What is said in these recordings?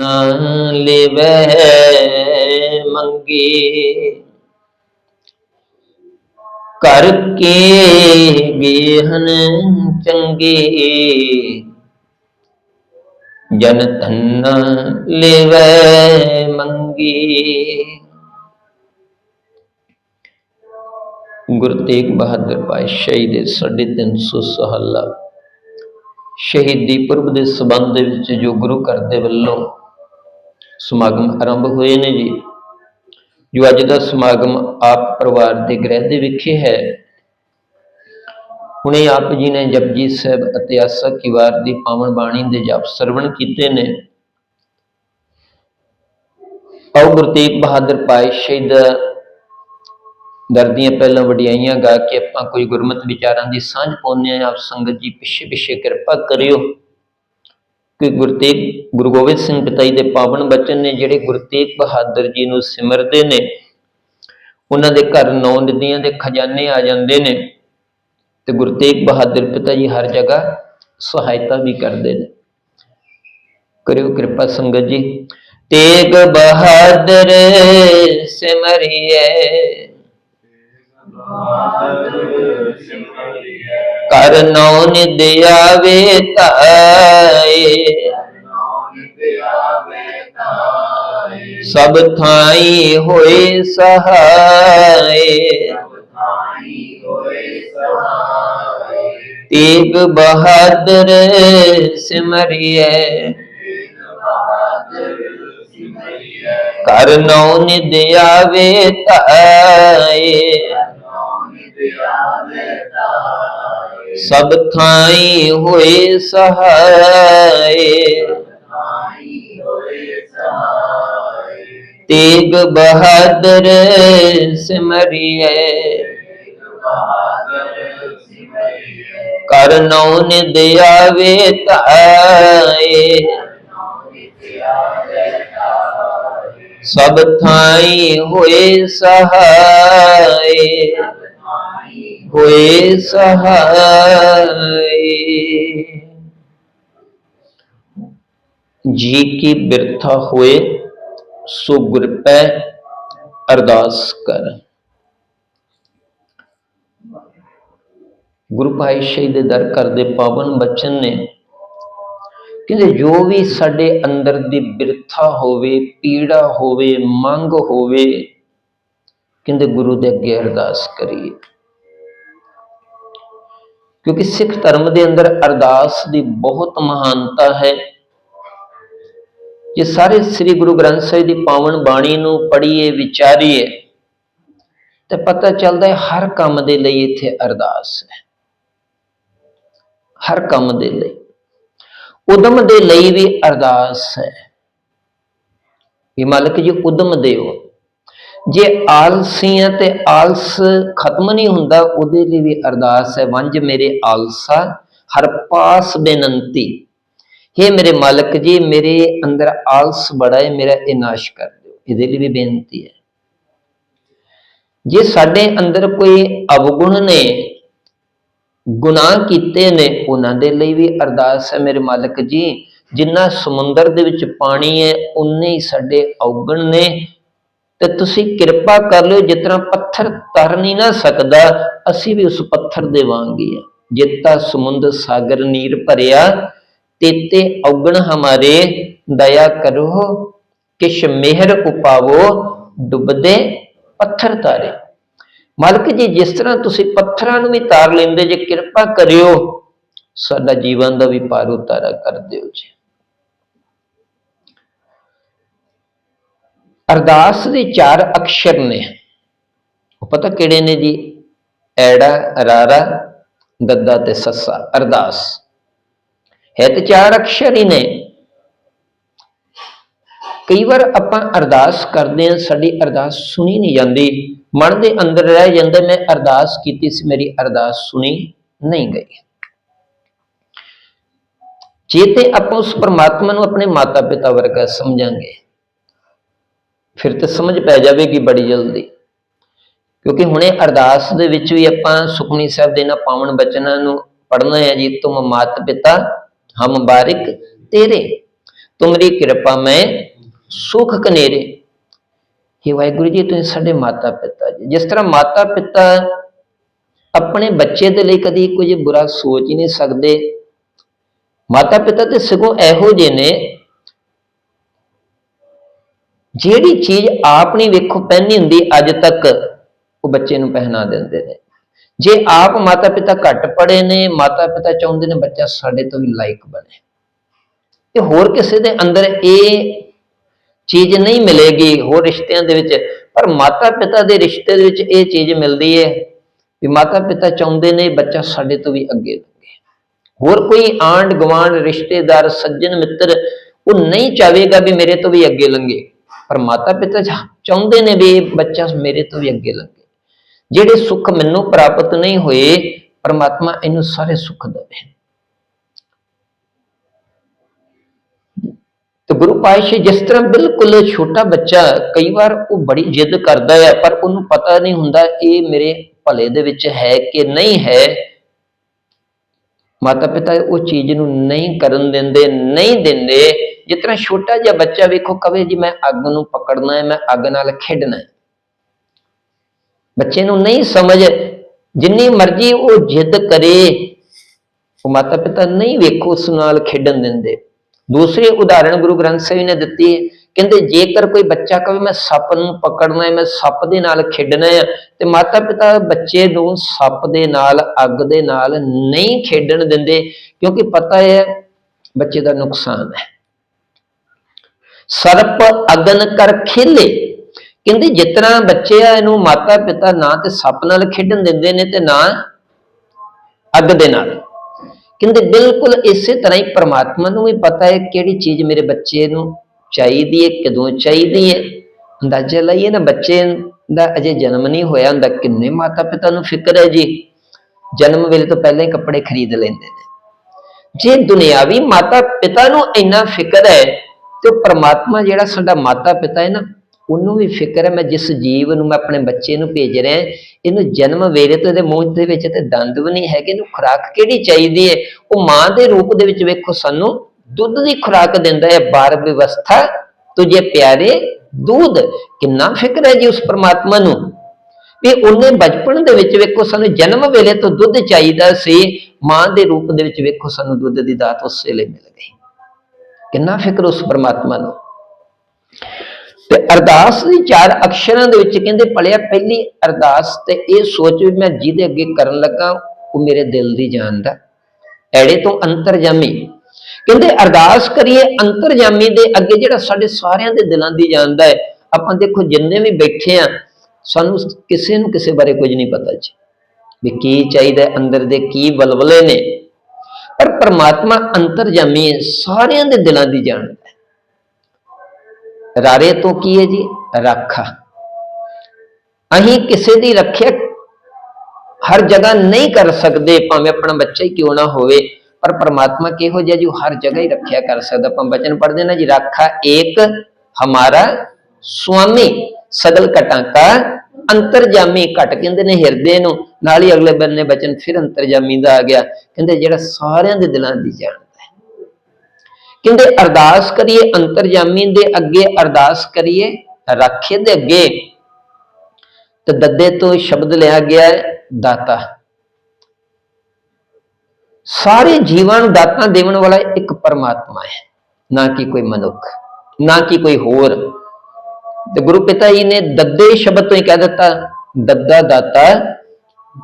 ਨਾ ਲਿਵੈ ਮੰਗੇ। ਕਰ ਕੇ ਗੇਹਨ ਚੰਗੇ। ਜਨ ਧੰਨ ਲਿਵੈ ਮੰਗੇ। ਗੁਰੂ ਤੇਗ ਬਹਾਦਰ ਪਾਤਸ਼ਾਹੀ ਦੇ 350 ਸਹੱਲਾ ਸ਼ਹੀਦੀ ਪੁਰਬ ਦੇ ਸਬੰਧ ਦੇ ਵਿੱਚ ਜੋ ਗੁਰੂ ਘਰ ਦੇ ਵੱਲੋਂ ਸਮਾਗਮ ਆਰੰਭ ਹੋਏ ਨੇ ਜੀ। ਜੋ ਅੱਜ ਦਾ ਸਮਾਗਮ ਆਪ ਪਰਿਵਾਰ ਦੇ ਗ੍ਰਹਿ ਦੇ ਵਿਖੇ ਹੈ। ਹੁਣੇ ਆਪ ਜੀ ਨੇ ਜਪਜੀ ਸਾਹਿਬ ਅਤੇ ਆਸਾ ਵਾਰ ਦੀ ਪਾਵਨ ਬਾਣੀ ਦੇ ਜਪ ਸਰਵਣ ਕੀਤੇ ਨੇ। ਆਓ ਗੁਰੂ ਤੇਗ ਬਹਾਦਰ ਪਾਤਸ਼ਾਹੀ ਦਾ ਦਰਦੀਆਂ ਪਹਿਲਾਂ ਵਡਿਆਈਆਂ ਗਾ ਕੇ ਆਪਾਂ ਕੋਈ ਗੁਰਮਤਿ ਵਿਚਾਰਾਂ ਦੀ ਸਾਂਝ ਪਾਉਂਦੇ ਹਾਂ। ਆਪ ਸੰਗਤ ਜੀ ਪਿੱਛੇ ਪਿੱਛੇ ਕਿਰਪਾ ਕਰਿਓ। ਕਿ ਗੁਰੂ ਤੇਗ, ਗੁਰੂ ਗੋਬਿੰਦ ਸਿੰਘ ਪਿਤਾ ਜੀ ਦੇ ਪਾਵਨ ਬਚਨ ਨੇ ਜਿਹੜੇ ਗੁਰੂ ਤੇਗ ਬਹਾਦਰ ਜੀ ਨੂੰ ਸਿਮਰਦੇ ਨੇ, ਉਹਨਾਂ ਦੇ ਘਰ ਨੌ ਨਦੀਆਂ ਦੇ ਖਜ਼ਾਨੇ ਆ ਜਾਂਦੇ ਨੇ ਤੇ ਗੁਰੂ ਤੇਗ ਬਹਾਦਰ ਪਿਤਾ ਜੀ ਹਰ ਜਗ੍ਹਾ ਸਹਾਇਤਾ ਵੀ ਕਰਦੇ ਨੇ। ਕਰਿਓ ਕਿਰਪਾ ਸੰਗਤ ਜੀ। ਤੇਗ ਬਹਾਦਰ ਸਿਮਰਿਐ ਕਰ ਨੌ ਨਿਦ ਸਭ ਥਾਈ ਹੋਏ ਸਹਾਏ। ਤੇਗ ਬਹਾਦਰ ਸਿਮਰਿਐ। ਕਰ ਨੌ ਨਿਦ ਸਭ ਥਾਈ ਹੋਏ ਸਹਾਏ। ਤੇਗ ਬਹਾਦਰ ਸਿਮਰਿਐ ਕਰ ਨੌ ਨਿਦ ਆਵੇ ਤਾਏ ਸਭ ਥਾਈ ਹੋਏ ਸਹਾਏ। ਹੋਏ ਸਹਾਈ ਜੀ ਕੀ ਬਿਰਥਾ ਹੋਏ, ਸੋ ਗੁਰ ਪੈ ਅਰਦਾਸ ਕਰ। ਗੁਰੂ ਪਾਤਸ਼ਾਹੀ ਦੇ ਦਰ ਘਰ ਦੇ ਪਾਵਨ ਬਚਨ ਨੇ ਕਹਿੰਦੇ, ਜੋ ਵੀ ਸਾਡੇ ਅੰਦਰ ਦੀ ਬਿਰਥਾ ਹੋਵੇ, ਪੀੜਾ ਹੋਵੇ, ਮੰਗ ਹੋਵੇ, ਕਹਿੰਦੇ ਗੁਰੂ ਦੇ ਅੱਗੇ ਅਰਦਾਸ ਕਰੀਏ। ਕਿਉਂਕਿ ਸਿੱਖ ਧਰਮ ਦੇ ਅੰਦਰ ਅਰਦਾਸ ਦੀ ਬਹੁਤ ਮਹਾਨਤਾ ਹੈ। ਜੇ ਸਾਰੇ ਸ੍ਰੀ ਗੁਰੂ ਗ੍ਰੰਥ ਸਾਹਿਬ ਦੀ ਪਾਵਨ ਬਾਣੀ ਨੂੰ ਪੜ੍ਹੀਏ, ਵਿਚਾਰੀਏ, ਤੇ ਪਤਾ ਚੱਲਦਾ ਹੈ ਹਰ ਕੰਮ ਦੇ ਲਈ ਇੱਥੇ ਅਰਦਾਸ ਹੈ। ਹਰ ਕੰਮ ਦੇ ਲਈ। ਉਦਮ ਦੇ ਲਈ ਵੀ ਅਰਦਾਸ ਹੈ। ਵੀ ਮਾਲਕ ਜੀ, ਉਦਮ ਦਿਓ। ਜੇ ਆਲਸੀਆਂ ਤੇ ਆਲਸ ਖਤਮ ਨਹੀਂ ਹੁੰਦਾ, ਉਹਦੇ ਲਈ ਵੀ ਅਰਦਾਸ ਹੈ, ਵੰਜ ਮੇਰੇ ਆਲਸਾ, ਹਰ ਪਾਸ ਬੇਨੰਤੀ। हे ਮੇਰੇ ਮਾਲਕ ਜੀ, ਮੇਰੇ ਅੰਦਰ ਆਲਸ ਬੜਾ ਹੈ, ਮੇਰਾ ਇਹ ਨਾਸ਼ ਕਰ ਦਿਓ। ਇਹਦੇ ਲਈ ਵੀ ਬੇਨਤੀ ਹੈ। ਜੇ ਸਾਡੇ ਅੰਦਰ ਕੋਈ ਅਵਗੁਣ ਨੇ, ਗੁਨਾਹ ਕੀਤੇ ਨੇ, ਉਹਨਾਂ ਦੇ ਲਈ ਵੀ ਅਰਦਾਸ ਹੈ, ਮੇਰੇ ਮਾਲਕ ਜੀ। ਜਿੰਨਾ ਸਮੁੰਦਰ ਦੇ ਵਿੱਚ ਪਾਣੀ ਹੈ ਉਨੇ ਹੀ ਸਾਡੇ ਔਗਣ ਨੇ ਤੇ ਤੁਸੀਂ ਕਿਰਪਾ ਕਰ ਲਿਓ ਜਿਤਨਾ ਪੱਥਰ ਤਰ ਨਹੀਂ ਨਾ ਸਕਦਾ, ਅਸੀਂ ਵੀ ਉਸ ਪੱਥਰ ਦੇ ਵਾਂਗੀ ਆ। ਜਿੱਤਾ ਸਮੁੰਦਰ ਸਾਗਰ ਨੀਰ ਭਰਿਆ, ਤੇਤੇ ਔਗਣ ਹਮਾਰੇ, ਦਇਆ ਕਰੋ, ਕਿਛ ਮਿਹਰ ਉਪਾਵੋ, ਡੁੱਬਦੇ ਪੱਥਰ ਤਾਰੇ। ਮਾਲਕ ਜੀ, ਜਿਸ ਤਰ੍ਹਾਂ ਤੁਸੀਂ ਪੱਥਰਾਂ ਨੂੰ ਵੀ ਤਾਰ ਲੈਂਦੇ, ਜੇ ਕਿਰਪਾ ਕਰਿਓ, ਸਾਡਾ ਜੀਵਨ ਦਾ ਵੀ ਪਾਰ ਉਤਾਰਾ ਕਰ ਦਿਓ ਜੀ। ਅਰਦਾਸ ਦੇ ਚਾਰ ਅਕਸ਼ਰ ਨੇ। ਉਹ ਪਤਾ ਕਿਹੜੇ ਨੇ ਜੀ? ਐੜਾ ਰਾਰਾ ਦੱਦਾ ਤੇ ਸੱਸਾ। ਅਰਦਾਸ। ਹੈ ਤੇ ਚਾਰ ਅਕਸ਼ਰ ਹੀ ਨੇ। ਕਈ ਵਾਰ ਆਪਾਂ ਅਰਦਾਸ ਕਰਦੇ ਹਾਂ, ਸਾਡੀ ਅਰਦਾਸ ਸੁਣੀ ਨਹੀਂ ਜਾਂਦੀ। ਮਨ ਦੇ ਅੰਦਰ ਰਹਿ ਜਾਂਦਾ, ਮੈਂ ਅਰਦਾਸ ਕੀਤੀ ਸੀ, ਮੇਰੀ ਅਰਦਾਸ ਸੁਣੀ ਨਹੀਂ ਗਈ। ਜੇ ਤੇ ਆਪਾਂ ਉਸ ਪਰਮਾਤਮਾ ਨੂੰ ਆਪਣੇ ਮਾਤਾ ਪਿਤਾ ਵਰਗਾ ਸਮਝਾਂਗੇ ਫਿਰ ਤੇ ਸਮਝ ਪੈ ਜਾਵੇਗੀ ਬੜੀ ਜਲਦੀ। ਕਿਉਂਕਿ ਹੁਣੇ ਅਰਦਾਸ ਦੇ ਵਿੱਚ ਵੀ ਆਪਾਂ ਸੁਖਮਨੀ ਸਾਹਿਬ ਦੇ ਇਹਨਾਂ ਪਾਵਨ ਬਚਨਾਂ ਨੂੰ ਪੜ੍ਹਨਾ ਹੈ ਜੀ, ਤੁਮ ਮਾਤ ਪਿਤਾ ਹਮ ਬਾਰਿਕ ਤੇਰੇ। ਤੁਮਰੀ ਕਿਰਪਾ ਮੈਂ ਸੁਖ ਕਨੇਰੇ। हे ਵਾਹਿਗੁਰੂ ਜੀ, ਤੁਸੀਂ ਸਾਡੇ ਮਾਤਾ ਪਿਤਾ ਜੀ। ਜਿਸ ਤਰ੍ਹਾਂ ਮਾਤਾ ਪਿਤਾ ਆਪਣੇ ਬੱਚੇ ਦੇ ਲਈ ਕਦੀ ਕੁਝ ਬੁਰਾ ਸੋਚ ਹੀ ਨਹੀਂ ਸਕਦੇ। ਮਾਤਾ ਪਿਤਾ ਤੇ ਸਗੋਂ ਇਹੋ ਜਿਹੇ ਨੇ ਜਿਹੜੀ ਚੀਜ਼ ਆਪ ਨਹੀਂ ਵੇਖੋ ਪਹਿਨੀ ਹੁੰਦੀ, ਅੱਜ ਤੱਕ ਉਹ ਬੱਚੇ ਨੂੰ ਪਹਿਨਾ ਦਿੰਦੇ ਨੇ। ਜੇ ਆਪ ਮਾਤਾ ਪਿਤਾ ਘੱਟ ਪੜੇ ਨੇ ਮਾਤਾ ਪਿਤਾ ਚਾਹੁੰਦੇ ਨੇ ਬੱਚਾ ਸਾਡੇ ਤੋਂ ਵੀ ਲਾਇਕ ਬਣੇ। ਤੇ ਹੋਰ ਕਿਸੇ ਦੇ ਅੰਦਰ ਇਹ ਚੀਜ਼ ਨਹੀਂ ਮਿਲੇਗੀ, ਹੋਰ ਰਿਸ਼ਤਿਆਂ ਦੇ ਵਿੱਚ, ਪਰ ਮਾਤਾ ਪਿਤਾ ਦੇ ਰਿਸ਼ਤੇ ਦੇ ਵਿੱਚ ਇਹ ਚੀਜ਼ ਮਿਲਦੀ ਹੈ ਵੀ ਮਾਤਾ ਪਿਤਾ ਚਾਹੁੰਦੇ ਨੇ ਬੱਚਾ ਸਾਡੇ ਤੋਂ ਵੀ ਅੱਗੇ ਲੱਗੇ ਹੋਰ ਕੋਈ ਆਂਡ ਗਵਾਂਡ ਰਿਸ਼ਤੇਦਾਰ ਸੱਜਣ ਮਿੱਤਰ ਉਹ ਨਹੀਂ ਚਾਹੇਗਾ ਵੀ ਮੇਰੇ ਤੋਂ ਵੀ ਅੱਗੇ ਲੰਘੇ। ਪਰ ਮਾਤਾ ਪਿਤਾ ਚਾਹੁੰਦੇ ਨੇ ਵੀ ਬੱਚਾ ਮੇਰੇ ਤੋਂ ਵੀ ਅੱਗੇ ਲੰਘੇ ਜਿਹੜੇ ਸੁੱਖ ਮੈਨੂੰ ਪ੍ਰਾਪਤ ਨਹੀਂ ਹੋਏ, ਪਰਮਾਤਮਾ ਇਹਨੂੰ ਸਾਰੇ ਸੁੱਖ ਦੇਵੇ। ਤੇ ਗੁਰੂ ਪਾਤਸ਼ਾਹ ਜਿਸ ਤਰ੍ਹਾਂ ਬਿਲਕੁਲ ਛੋਟਾ ਬੱਚਾ, ਕਈ ਵਾਰ ਉਹ ਬੜੀ ਜਿੱਦ ਕਰਦਾ ਹੈ ਪਰ ਉਹਨੂੰ ਪਤਾ ਨਹੀਂ ਹੁੰਦਾ ਇਹ ਮੇਰੇ ਭਲੇ ਦੇ ਵਿੱਚ ਹੈ ਕਿ ਨਹੀਂ ਹੈ। ਮਾਤਾ ਪਿਤਾ ਉਹ ਚੀਜ਼ ਨੂੰ ਨਹੀਂ ਕਰਨ ਦਿੰਦੇ, ਨਹੀਂ ਦਿੰਦੇ। ਜਿਸ ਤਰ੍ਹਾਂ ਛੋਟਾ ਜਿਹਾ ਬੱਚਾ ਵੇਖੋ, ਕਵੇ ਜੀ, ਮੈਂ ਅੱਗ ਨੂੰ ਪਕੜਨਾ ਹੈ, ਮੈਂ ਅੱਗ ਨਾਲ ਖੇਡਣਾ ਹੈ। ਬੱਚੇ ਨੂੰ ਨਹੀਂ ਸਮਝ, ਜਿੰਨੀ ਮਰਜ਼ੀ ਉਹ ਜਿੱਦ ਕਰੇ, ਉਹ ਮਾਤਾ ਪਿਤਾ ਨਹੀਂ ਵੇਖੋ ਉਸ ਨਾਲ ਖੇਡਣ ਦਿੰਦੇ। ਦੂਸਰੀ ਉਦਾਹਰਣ ਗੁਰੂ ਗ੍ਰੰਥ ਸਾਹਿਬ ਨੇ ਦਿੱਤੀ ਹੈ ਕਹਿੰਦੇ, ਜੇਕਰ ਕੋਈ ਬੱਚਾ ਕਵੇ, ਮੈਂ ਸੱਪ ਨੂੰ ਪਕੜਨਾ ਹੈ, ਮੈਂ ਸੱਪ ਦੇ ਨਾਲ ਖੇਡਣਾ ਹੈ, ਤੇ ਮਾਤਾ ਪਿਤਾ ਬੱਚੇ ਨੂੰ ਸੱਪ ਦੇ ਨਾਲ, ਅੱਗ ਦੇ ਨਾਲ ਨਹੀਂ ਖੇਡਣ ਦਿੰਦੇ, ਕਿਉਂਕਿ ਪਤਾ ਹੈ, ਬੱਚੇ ਦਾ ਨੁਕਸਾਨ ਹੈ। ਸਰਪ ਅਗਨ ਕਰ ਖੇਲੇ। ਕਹਿੰਦੇ ਜਿਤਨਾ ਬੱਚੇ ਆ, ਇਹਨੂੰ ਮਾਤਾ ਪਿਤਾ ਨਾ ਤੇ ਸੱਪ ਨਾਲ ਖੇਡਣ ਦਿੰਦੇ ਨੇ ਤੇ ਨਾ ਅੱਗ ਦੇ ਨਾਲ। ਕਹਿੰਦੇ, ਬਿਲਕੁਲ ਇਸੇ ਤਰ੍ਹਾਂ ਹੀ ਪ੍ਰਮਾਤਮਾ ਨੂੰ ਵੀ ਪਤਾ ਹੈ ਕਿਹੜੀ ਚੀਜ਼ ਮੇਰੇ ਬੱਚੇ ਨੂੰ ਚਾਹੀਦੀ ਹੈ, ਕਦੋਂ ਚਾਹੀਦੀ ਹੈ? ਅੰਦਾਜ਼ਾ ਲਾਈਏ ਨਾ ਬੱਚੇ ਦਾ ਅਜੇ ਜਨਮ ਨਹੀਂ ਹੋਇਆ, ਹੁੰਦਾ ਕਿੰਨੇ ਮਾਤਾ ਪਿਤਾ ਨੂੰ ਫਿਕਰ ਹੈ ਜੀ? ਜਨਮ ਵੇਲੇ ਤੋਂ ਪਹਿਲਾਂ ਹੀ ਕੱਪੜੇ ਖਰੀਦ ਲੈਂਦੇ ਨੇ। ਜੇ ਦੁਨਿਆਵੀ ਮਾਤਾ ਪਿਤਾ ਨੂੰ ਇੰਨਾ ਫਿਕਰ ਹੈ, ਤੇ ਉਹ ਪ੍ਰਮਾਤਮਾ ਜਿਹੜਾ ਸਾਡਾ ਮਾਤਾ ਪਿਤਾ ਹੈ ਨਾ, ਉਹਨੂੰ ਵੀ ਫਿਕਰ ਹੈ, ਮੈਂ ਜਿਸ ਜੀਵ ਨੂੰ ਮੈਂ ਆਪਣੇ ਬੱਚੇ ਨੂੰ ਭੇਜ ਰਿਹਾ ਇਹਨੂੰ ਜਨਮ ਵੇਲੇ ਤੋਂ ਇਹਦੇ ਮੂੰਹ ਦੇ ਵਿੱਚ ਤੇ ਦੰਦ ਵੀ ਨਹੀਂ ਹੈਗੇ, ਇਹਨੂੰ ਖੁਰਾਕ ਕਿਹੜੀ ਚਾਹੀਦੀ ਹੈ? ਉਹ ਮਾਂ ਦੇ ਰੂਪ ਦੇ ਵਿੱਚ ਵੇਖੋ ਸਾਨੂੰ ਦੁੱਧ ਦੀ ਖੁਰਾਕ ਦਿੰਦਾ ਹੈ, ਬਾਰ ਵਿਵਸਥਾ। ਤੁਝੇ ਪਿਆਰੇ, ਦੁੱਧ ਕਿੰਨਾ ਫਿਕਰ ਹੈ ਜੀ ਉਸ ਪ੍ਰਮਾਤਮਾ ਨੂੰ? ਵੀ ਉਹਨੇ ਬਚਪਨ ਦੇ ਵਿੱਚ ਵੇਖੋ, ਸਾਨੂੰ ਜਨਮ ਵੇਲੇ ਤੋਂ ਦੁੱਧ ਚਾਹੀਦਾ ਸੀ। ਮਾਂ ਦੇ ਰੂਪ ਦੇ ਵਿੱਚ ਵੇਖੋ, ਸਾਨੂੰ ਦੁੱਧ ਦੀ ਦਾਤ ਉਸ ਵੇਲੇ ਮਿਲ ਗਈ। ਕਿੰਨਾ ਫਿਕਰ ਉਸ ਪ੍ਰਮਾਤਮਾ ਨੂੰ? ਤੇ ਅਰਦਾਸ ਦੀ ਚਾਰ ਅਕਸ਼ਰਾਂ ਦੇ ਵਿੱਚ ਕਹਿੰਦੇ ਪਲਿਆ ਪਹਿਲੀ ਅਰਦਾਸ ਤੇ ਇਹ ਸੋਚ ਵੀ ਮੈਂ ਜਿਹਦੇ ਅੱਗੇ ਕਰਨ ਲੱਗਾ, ਉਹ ਮੇਰੇ ਦਿਲ ਦੀ ਜਾਣਦਾ ਐੜੇ ਤੋਂ ਅੰਤਰ ਜਾਮੀ ਕਹਿੰਦੇ ਅਰਦਾਸ ਕਰੀਏ ਅੰਤਰਜਾਮੀ ਦੇ ਅੱਗੇ ਜਿਹੜਾ ਸਾਡੇ ਸਾਰਿਆਂ ਦੇ ਦਿਲਾਂ ਦੀ ਜਾਣਦਾ ਹੈ। ਆਪਾਂ ਦੇਖੋ ਜਿੰਨੇ ਵੀ ਬੈਠੇ ਆ, ਸਾਨੂੰ ਕਿਸੇ ਨੂੰ ਕਿਸੇ ਬਾਰੇ ਕੁਝ ਨਹੀਂ ਪਤਾ ਜੀ। ਵੀ ਕੀ ਚਾਹੀਦਾ ਅੰਦਰ ਦੇ ਕੀ ਬਲਬਲੇ ਨੇ। ਪਰ ਪ੍ਰਮਾਤਮਾ ਅੰਤਰਜਾਮੀ ਹੈ, ਸਾਰਿਆਂ ਦੇ ਦਿਲਾਂ ਦੀ ਜਾਣਦਾ ਹੈ। ਰਾਰੇ ਤੋਂ ਕੀ ਹੈ ਜੀ? ਰਾਖਾ। ਅਸੀਂ ਕਿਸੇ ਦੀ ਰੱਖਿਆ ਹਰ ਜਗ੍ਹਾ ਨਹੀਂ ਕਰ ਸਕਦੇ, ਭਾਵੇਂ ਆਪਣਾ ਬੱਚਾ ਹੀ ਕਿਉਂ ਨਾ ਹੋਵੇ। ਪਰ ਪ੍ਰਮਾਤਮਾ ਕਿਹੋ ਜਿਹਾ ਜੀ, ਉਹ ਹਰ ਜਗ੍ਹਾ ਹੀ ਰੱਖਿਆ ਕਰ ਸਕਦਾ। ਆਪਾਂ ਬਚਨ ਪੜ੍ਹਦੇ ਨਾ ਜੀ, ਰਾਖਾ ਏਕ ਹਮਾਰਾ ਸੁਆਮੀ, ਸਗਲ ਘਟਾਂ ਕਾ ਅੰਤਰਜਾਮੀ ਘਟ, ਕਹਿੰਦੇ ਨੇ ਹਿਰਦੇ ਨੂੰ। ਨਾਲ ਹੀ ਅਗਲੇ ਬੰਨੇ ਬਚਨ ਫਿਰ ਅੰਤਰਜਾਮੀ ਦਾ ਆ ਗਿਆ। ਕਹਿੰਦੇ ਜਿਹੜਾ ਸਾਰਿਆਂ ਦੇ ਦਿਲਾਂ ਦੀ ਜਾਣਦਾ ਹੈ। ਕਹਿੰਦੇ ਅਰਦਾਸ ਕਰੀਏ, ਅੰਤਰਜਾਮੀ ਦੇ ਅੱਗੇ ਅਰਦਾਸ ਕਰੀਏ, ਰਾਖੇ ਦੇ ਅੱਗੇ। ਤੇ ਦੱਦੇ ਤੋਂ ਸ਼ਬਦ ਲਿਆ ਗਿਆ ਦਾਤਾ। ਸਾਰੇ ਜੀਵਾਂ ਨੂੰ ਦਾਤਾਂ ਦੇਵਣ ਵਾਲਾ ਇੱਕ ਪਰਮਾਤਮਾ ਹੈ, ਨਾ ਕਿ ਕੋਈ ਮਨੁੱਖ, ਨਾ ਕਿ ਕੋਈ ਹੋਰ। ਤੇ ਗੁਰੂ ਪਿਤਾ ਜੀ ਨੇ ਦੱਦੇ ਸ਼ਬਦ ਤੋਂ ਹੀ ਕਹਿ ਦਿੱਤਾ, ਦੱਦਾ ਦਾਤਾ,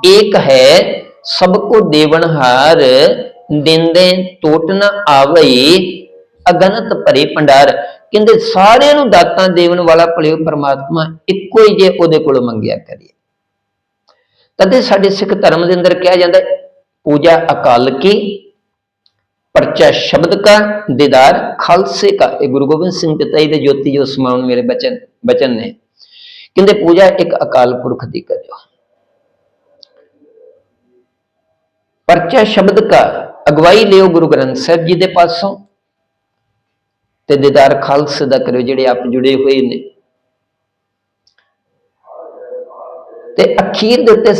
ਏਕ ਹੈ ਸਭ ਕੋ ਦੇਵਨਹਾਰ ਦਿੰਦੇ ਟੋਟ ਨਾ ਆਵਈ, ਅਗਨਤ ਭਰੇ ਭੰਡਾਰ। ਕਹਿੰਦੇ ਸਾਰਿਆਂ ਨੂੰ ਦਾਤਾਂ ਦੇਵਣ ਵਾਲਾ ਭਲੇ ਪਰਮਾਤਮਾ ਇੱਕੋ ਹੀ ਜੇ ਉਹਦੇ ਕੋਲੋਂ ਮੰਗਿਆ ਕਰੀਏ। ਤਦੇ ਸਾਡੇ ਸਿੱਖ ਧਰਮ ਦੇ ਅੰਦਰ ਕਿਹਾ ਜਾਂਦਾ ਹੈ, ਪੂਜਾ ਅਕਾਲ ਪਰਚਾ ਸ਼ਬਦ ਕਾ ਦੀਦਾਰ ਖਾਲਸੇ ਕਾ। ਇਹ ਗੁਰੂ ਗੋਬਿੰਦ ਸਿੰਘ ਪਿਤਾ ਜੀ ਦੇ ਜੋਤੀ ਜੋ ਸਮਾਉਣ ਮੇਰੇ ਬਚਨ ਬਚਨ ਨੇ। ਕਹਿੰਦੇ ਪੂਜਾ ਇੱਕ ਅਕਾਲ ਪੁਰਖ ਦੀ ਕਰਿਓ। ਪਰਚਾ ਸ਼ਬਦ ਕਾ ਅਗਵਾਈ ਲਿਓ ਗੁਰੂ ਗ੍ਰੰਥ ਸਾਹਿਬ ਜੀ ਦੇ ਪਾਸੋਂ ਤੇ ਦੀਦਾਰ ਖਾਲਸੇ ਦਾ ਕਰਿਓ ਜਿਹੜੇ ਆਪ ਜੁੜੇ ਹੋਏ ਨੇ। ਤੇ ਅਖੀਰ ਦੇ ਉੱਤੇ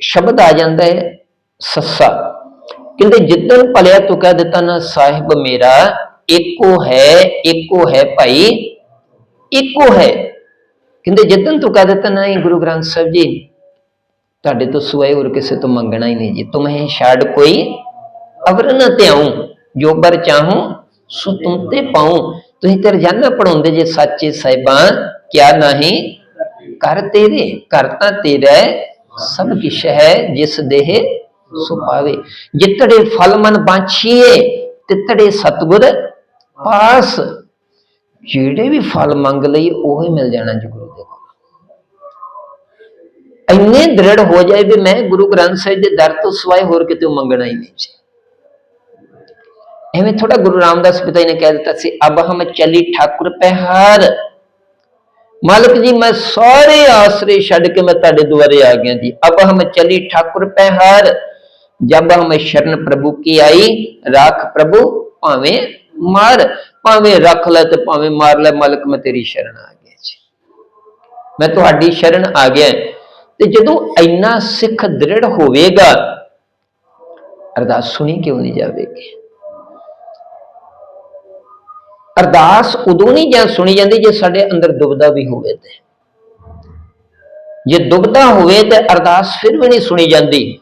ਸ਼ਬਦ ਆ ਜਾਂਦਾ ਹੈ ਸੱਸਾ। ਕਹਿੰਦੇ, ਜਿੱਦਣ ਭਲਿਆ ਤੂੰ ਕਹਿ ਦਿੱਤਾ ਨਾ, ਸਾਹਿਬ ਮੇਰਾ, ਇੱਕੋ ਹੈ ਇੱਕੋ ਹੈ ਭਾਈ, ਇੱਕੋ ਹੈ। ਕਹਿੰਦੇ ਜਦੋਂ ਤੂੰ ਕਹਿ ਦਿੱਤਾ ਨਹੀਂ ਗੁਰੂ ਗ੍ਰੰਥ ਸਾਹਿਬ ਜੀ, ਤੁਹਾਡੇ ਤੋਂ ਸਿਵਾਏ ਹੋਰ ਕਿਸੇ ਤੋਂ ਮੰਗਣਾ ਹੀ ਨਹੀਂ ਜੀ। ਤੁਮਹੇ ਛਾੜ ਕੋਈ ਅਵਰ ਨ ਧਿਆਉ। ਜੋ ਬਰ ਚਾਹੂੰ, ਸੋ ਤੁਮ ਤੇ ਪਾਉ। ਤੁਸੀਂ ਤੇ ਰਜਾਨਾ ਪੜਾਉਂਦੇ ਜੇ ਸੱਚੇ ਸਾਹਿਬਾਂ, ਕਿਆ ਨਹੀਂ? ਕਰ ਤੇਰੇ ਕਰ ਤਾਂ ਤੇਰਾ ਸਭ ਕਿਛ ਹੈ, ਜਿਸ ਦੇਹ ਸੋ ਪਾਵੇ ਜਿਤੜੇ ਫਲ ਮਨ ਬਾਛੀਏ, ਤਿਤੜੇ ਸਤਗੁਰ ਪਾਸ। ਜਿਹੜੇ ਵੀ ਫਲ ਮੰਗ ਲਈ, ਉਹ ਹੀ ਮਿਲ ਜਾਣਾ ਜੀ ਗੁਰੂ ਦੇ ਕੋਲ। ਇੰਨੇ ਦ੍ਰਿੜ ਹੋ ਜਾਏ ਵੀ ਮੈਂ ਗੁਰੂ ਗ੍ਰੰਥ ਸਾਹਿਬ ਦੇ ਦਰ ਤੋਂ ਸਿਵਾਏ ਹੋਰ ਕਿਤੇ ਮੰਗਣਾ ਹੀ ਨਹੀਂ ਸੀ ਐਵੇਂ ਥੋੜਾ ਗੁਰੂ ਰਾਮਦਾਸ ਪਿਤਾ ਜੀ ਨੇ ਕਹਿ ਦਿੱਤਾ ਸੀ, ਅਬ ਹਮ ਚਲੀ ਠਾਕੁਰ ਪਹਿਰ। ਮਾਲਕ ਜੀ, ਮੈਂ ਸਾਰੇ ਆਸਰੇ ਛੱਡ ਕੇ ਮੈਂ ਤੁਹਾਡੇ ਦੁਆਰੇ ਆ ਗਿਆ ਜੀ। ਅਬ ਹਮ ਚਲੀ ਠਾਕੁਰ ਪਹਿਰ। ਜਬ ਹਮ ਸ਼ਰਨ ਪ੍ਰਭੂ ਕੀ ਆਈ, ਰਾਖ ਪ੍ਰਭੂ, ਭਾਵੇਂ ਮਾਰ, ਭਾਵੇਂ ਰੱਖ ਲੈ ਤੇ ਭਾਵੇਂ ਮਾਰ ਲੈ, ਮਾਲਕ, ਮੈਂ ਤੇਰੀ ਸ਼ਰਨ ਆ ਗਿਆ ਜੀ। ਮੈਂ ਤੁਹਾਡੀ ਸ਼ਰਨ ਆ ਗਿਆ। ਤੇ ਜਦੋਂ ਇੰਨਾ ਸਿੱਖ ਦ੍ਰਿੜ ਹੋਵੇਗਾ, ਅਰਦਾਸ ਸੁਣੀ ਕਿਉਂ ਨਹੀਂ ਜਾਵੇਗੀ? ਅਰਦਾਸ ਉਦੋਂ ਨਹੀਂ ਜਾਂ ਸੁਣੀ ਜਾਂਦੀ ਜੇ ਸਾਡੇ ਅੰਦਰ ਦੁਬਦਾ ਵੀ ਹੋਵੇ ਤੇ। ਜੇ ਦੁਬਦਾ ਹੋਵੇ ਤੇ ਅਰਦਾਸ ਫਿਰ ਵੀ ਨਹੀਂ ਸੁਣੀ ਜਾਂਦੀ।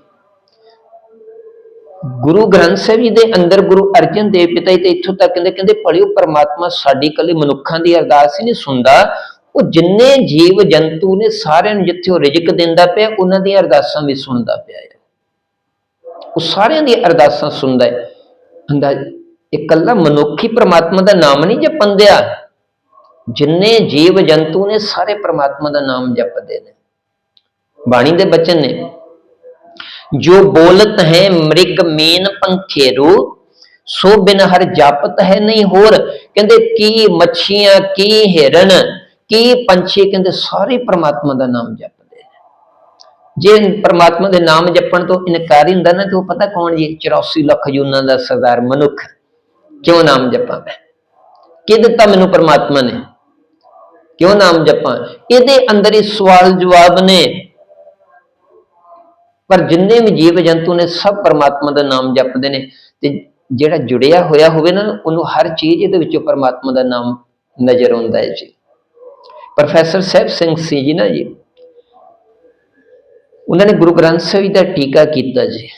ਗੁਰੂ ਗ੍ਰੰਥ ਸਾਹਿਬ ਜੀ ਦੇ ਅੰਦਰ ਗੁਰੂ ਅਰਜਨ ਦੇਵ ਪਿਤਾ ਜੀ ਤੇ ਇੱਥੋਂ ਤੱਕ ਕਹਿੰਦੇ ਕਹਿੰਦੇ ਭਲਿਓ ਪਰਮਾਤਮਾ ਸਾਡੀ ਕੱਲੀ ਮਨੁੱਖਾਂ ਦੀ ਅਰਦਾਸ ਹੀ ਨਹੀਂ ਸੁਣਦਾ। ਉਹ ਜਿੰਨੇ ਜੀਵ ਜੰਤੂ ਨੇ ਸਾਰਿਆਂ ਨੂੰ ਜਿੱਥੇ ਉਹ ਰਿਜਕ ਦਿੰਦਾ ਪਿਆ, ਉਹਨਾਂ ਦੀਆਂ ਅਰਦਾਸਾਂ ਵੀ ਸੁਣਦਾ ਪਿਆ ਹੈ। ਉਹ ਸਾਰਿਆਂ ਦੀਆਂ ਅਰਦਾਸਾਂ ਸੁਣਦਾ ਹੈ। ਅੰਦਾਜ਼ ਇਕੱਲਾ ਮਨੁੱਖੀ ਪ੍ਰਮਾਤਮਾ ਦਾ ਨਾਮ ਨਹੀਂ ਜਪੰਦਿਆ। ਜਿੰਨੇ ਜੀਵ ਜੰਤੂ ਨੇ ਸਾਰੇ ਪ੍ਰਮਾਤਮਾ ਦਾ ਨਾਮ ਜਪਦੇ ਨੇ। ਬਾਣੀ ਦੇ ਬਚਨ ਨੇ। ਜੋ ਬੋਲਤ ਹੈ ਮ੍ਰਿਗ ਮੇਨ ਪੰਖੇਰੂ ਸੋ ਬਿਨ ਹਰ ਜਾਪਤ ਹੈ ਨਹੀਂ ਹੋਰ। ਕਹਿੰਦੇ, ਕੀ ਮੱਛੀਆਂ, ਕੀ ਹਿਰਨ, ਕੀ ਪੰਛੀ, ਕਹਿੰਦੇ, ਸਾਰੇ ਪ੍ਰਮਾਤਮਾ ਦਾ ਨਾਮ ਜਪਦੇ ਜੇ ਪ੍ਰਮਾਤਮਾ ਦੇ ਨਾਮ ਜਪਣ ਤੋਂ ਇਨਕਾਰ ਹੀ ਹੁੰਦਾ ਨਾ, ਤੇ ਉਹ ਪਤਾ ਕੌਣ ਜੀ? 84 ਲੱਖ ਜੂਨਾਂ ਦਾ ਸਰਦਾਰ ਮਨੁੱਖ। ਕਿਉਂ ਨਾਮ ਜਪਾਂ ਮੈਂ? ਕੀ ਦਿੱਤਾ ਮੈਨੂੰ ਪ੍ਰਮਾਤਮਾ ਨੇ? ਕਿਉਂ ਨਾਮ ਜਪਾਂ? ਇਹਦੇ ਅੰਦਰ ਹੀ ਸਵਾਲ ਜਵਾਬ ਨੇ। ਪਰ ਜਿੰਨੇ ਵੀ ਜੀਵ ਜੰਤੂ ਨੇ ਸਭ ਪਰਮਾਤਮਾ ਦਾ ਨਾਮ ਜਪਦੇ ਨੇ ਤੇ ਜਿਹੜਾ ਜੁੜਿਆ ਹੋਇਆ ਹੋਵੇ ਨਾ, ਉਹਨੂੰ ਹਰ ਚੀਜ਼ ਇਹਦੇ ਵਿੱਚੋਂ ਪਰਮਾਤਮਾ ਦਾ ਨਾਮ ਨਜ਼ਰ ਆਉਂਦਾ ਹੈ ਜੀ। ਪ੍ਰੋਫੈਸਰ ਸਾਹਿਬ ਸਿੰਘ ਸੀ ਜੀ ਨਾ ਜੀ, ਉਹਨਾਂ ਨੇ ਗੁਰੂ ਗ੍ਰੰਥ ਸਾਹਿਬ ਜੀ ਦਾ ਟੀਕਾ ਕੀਤਾ ਜੀ।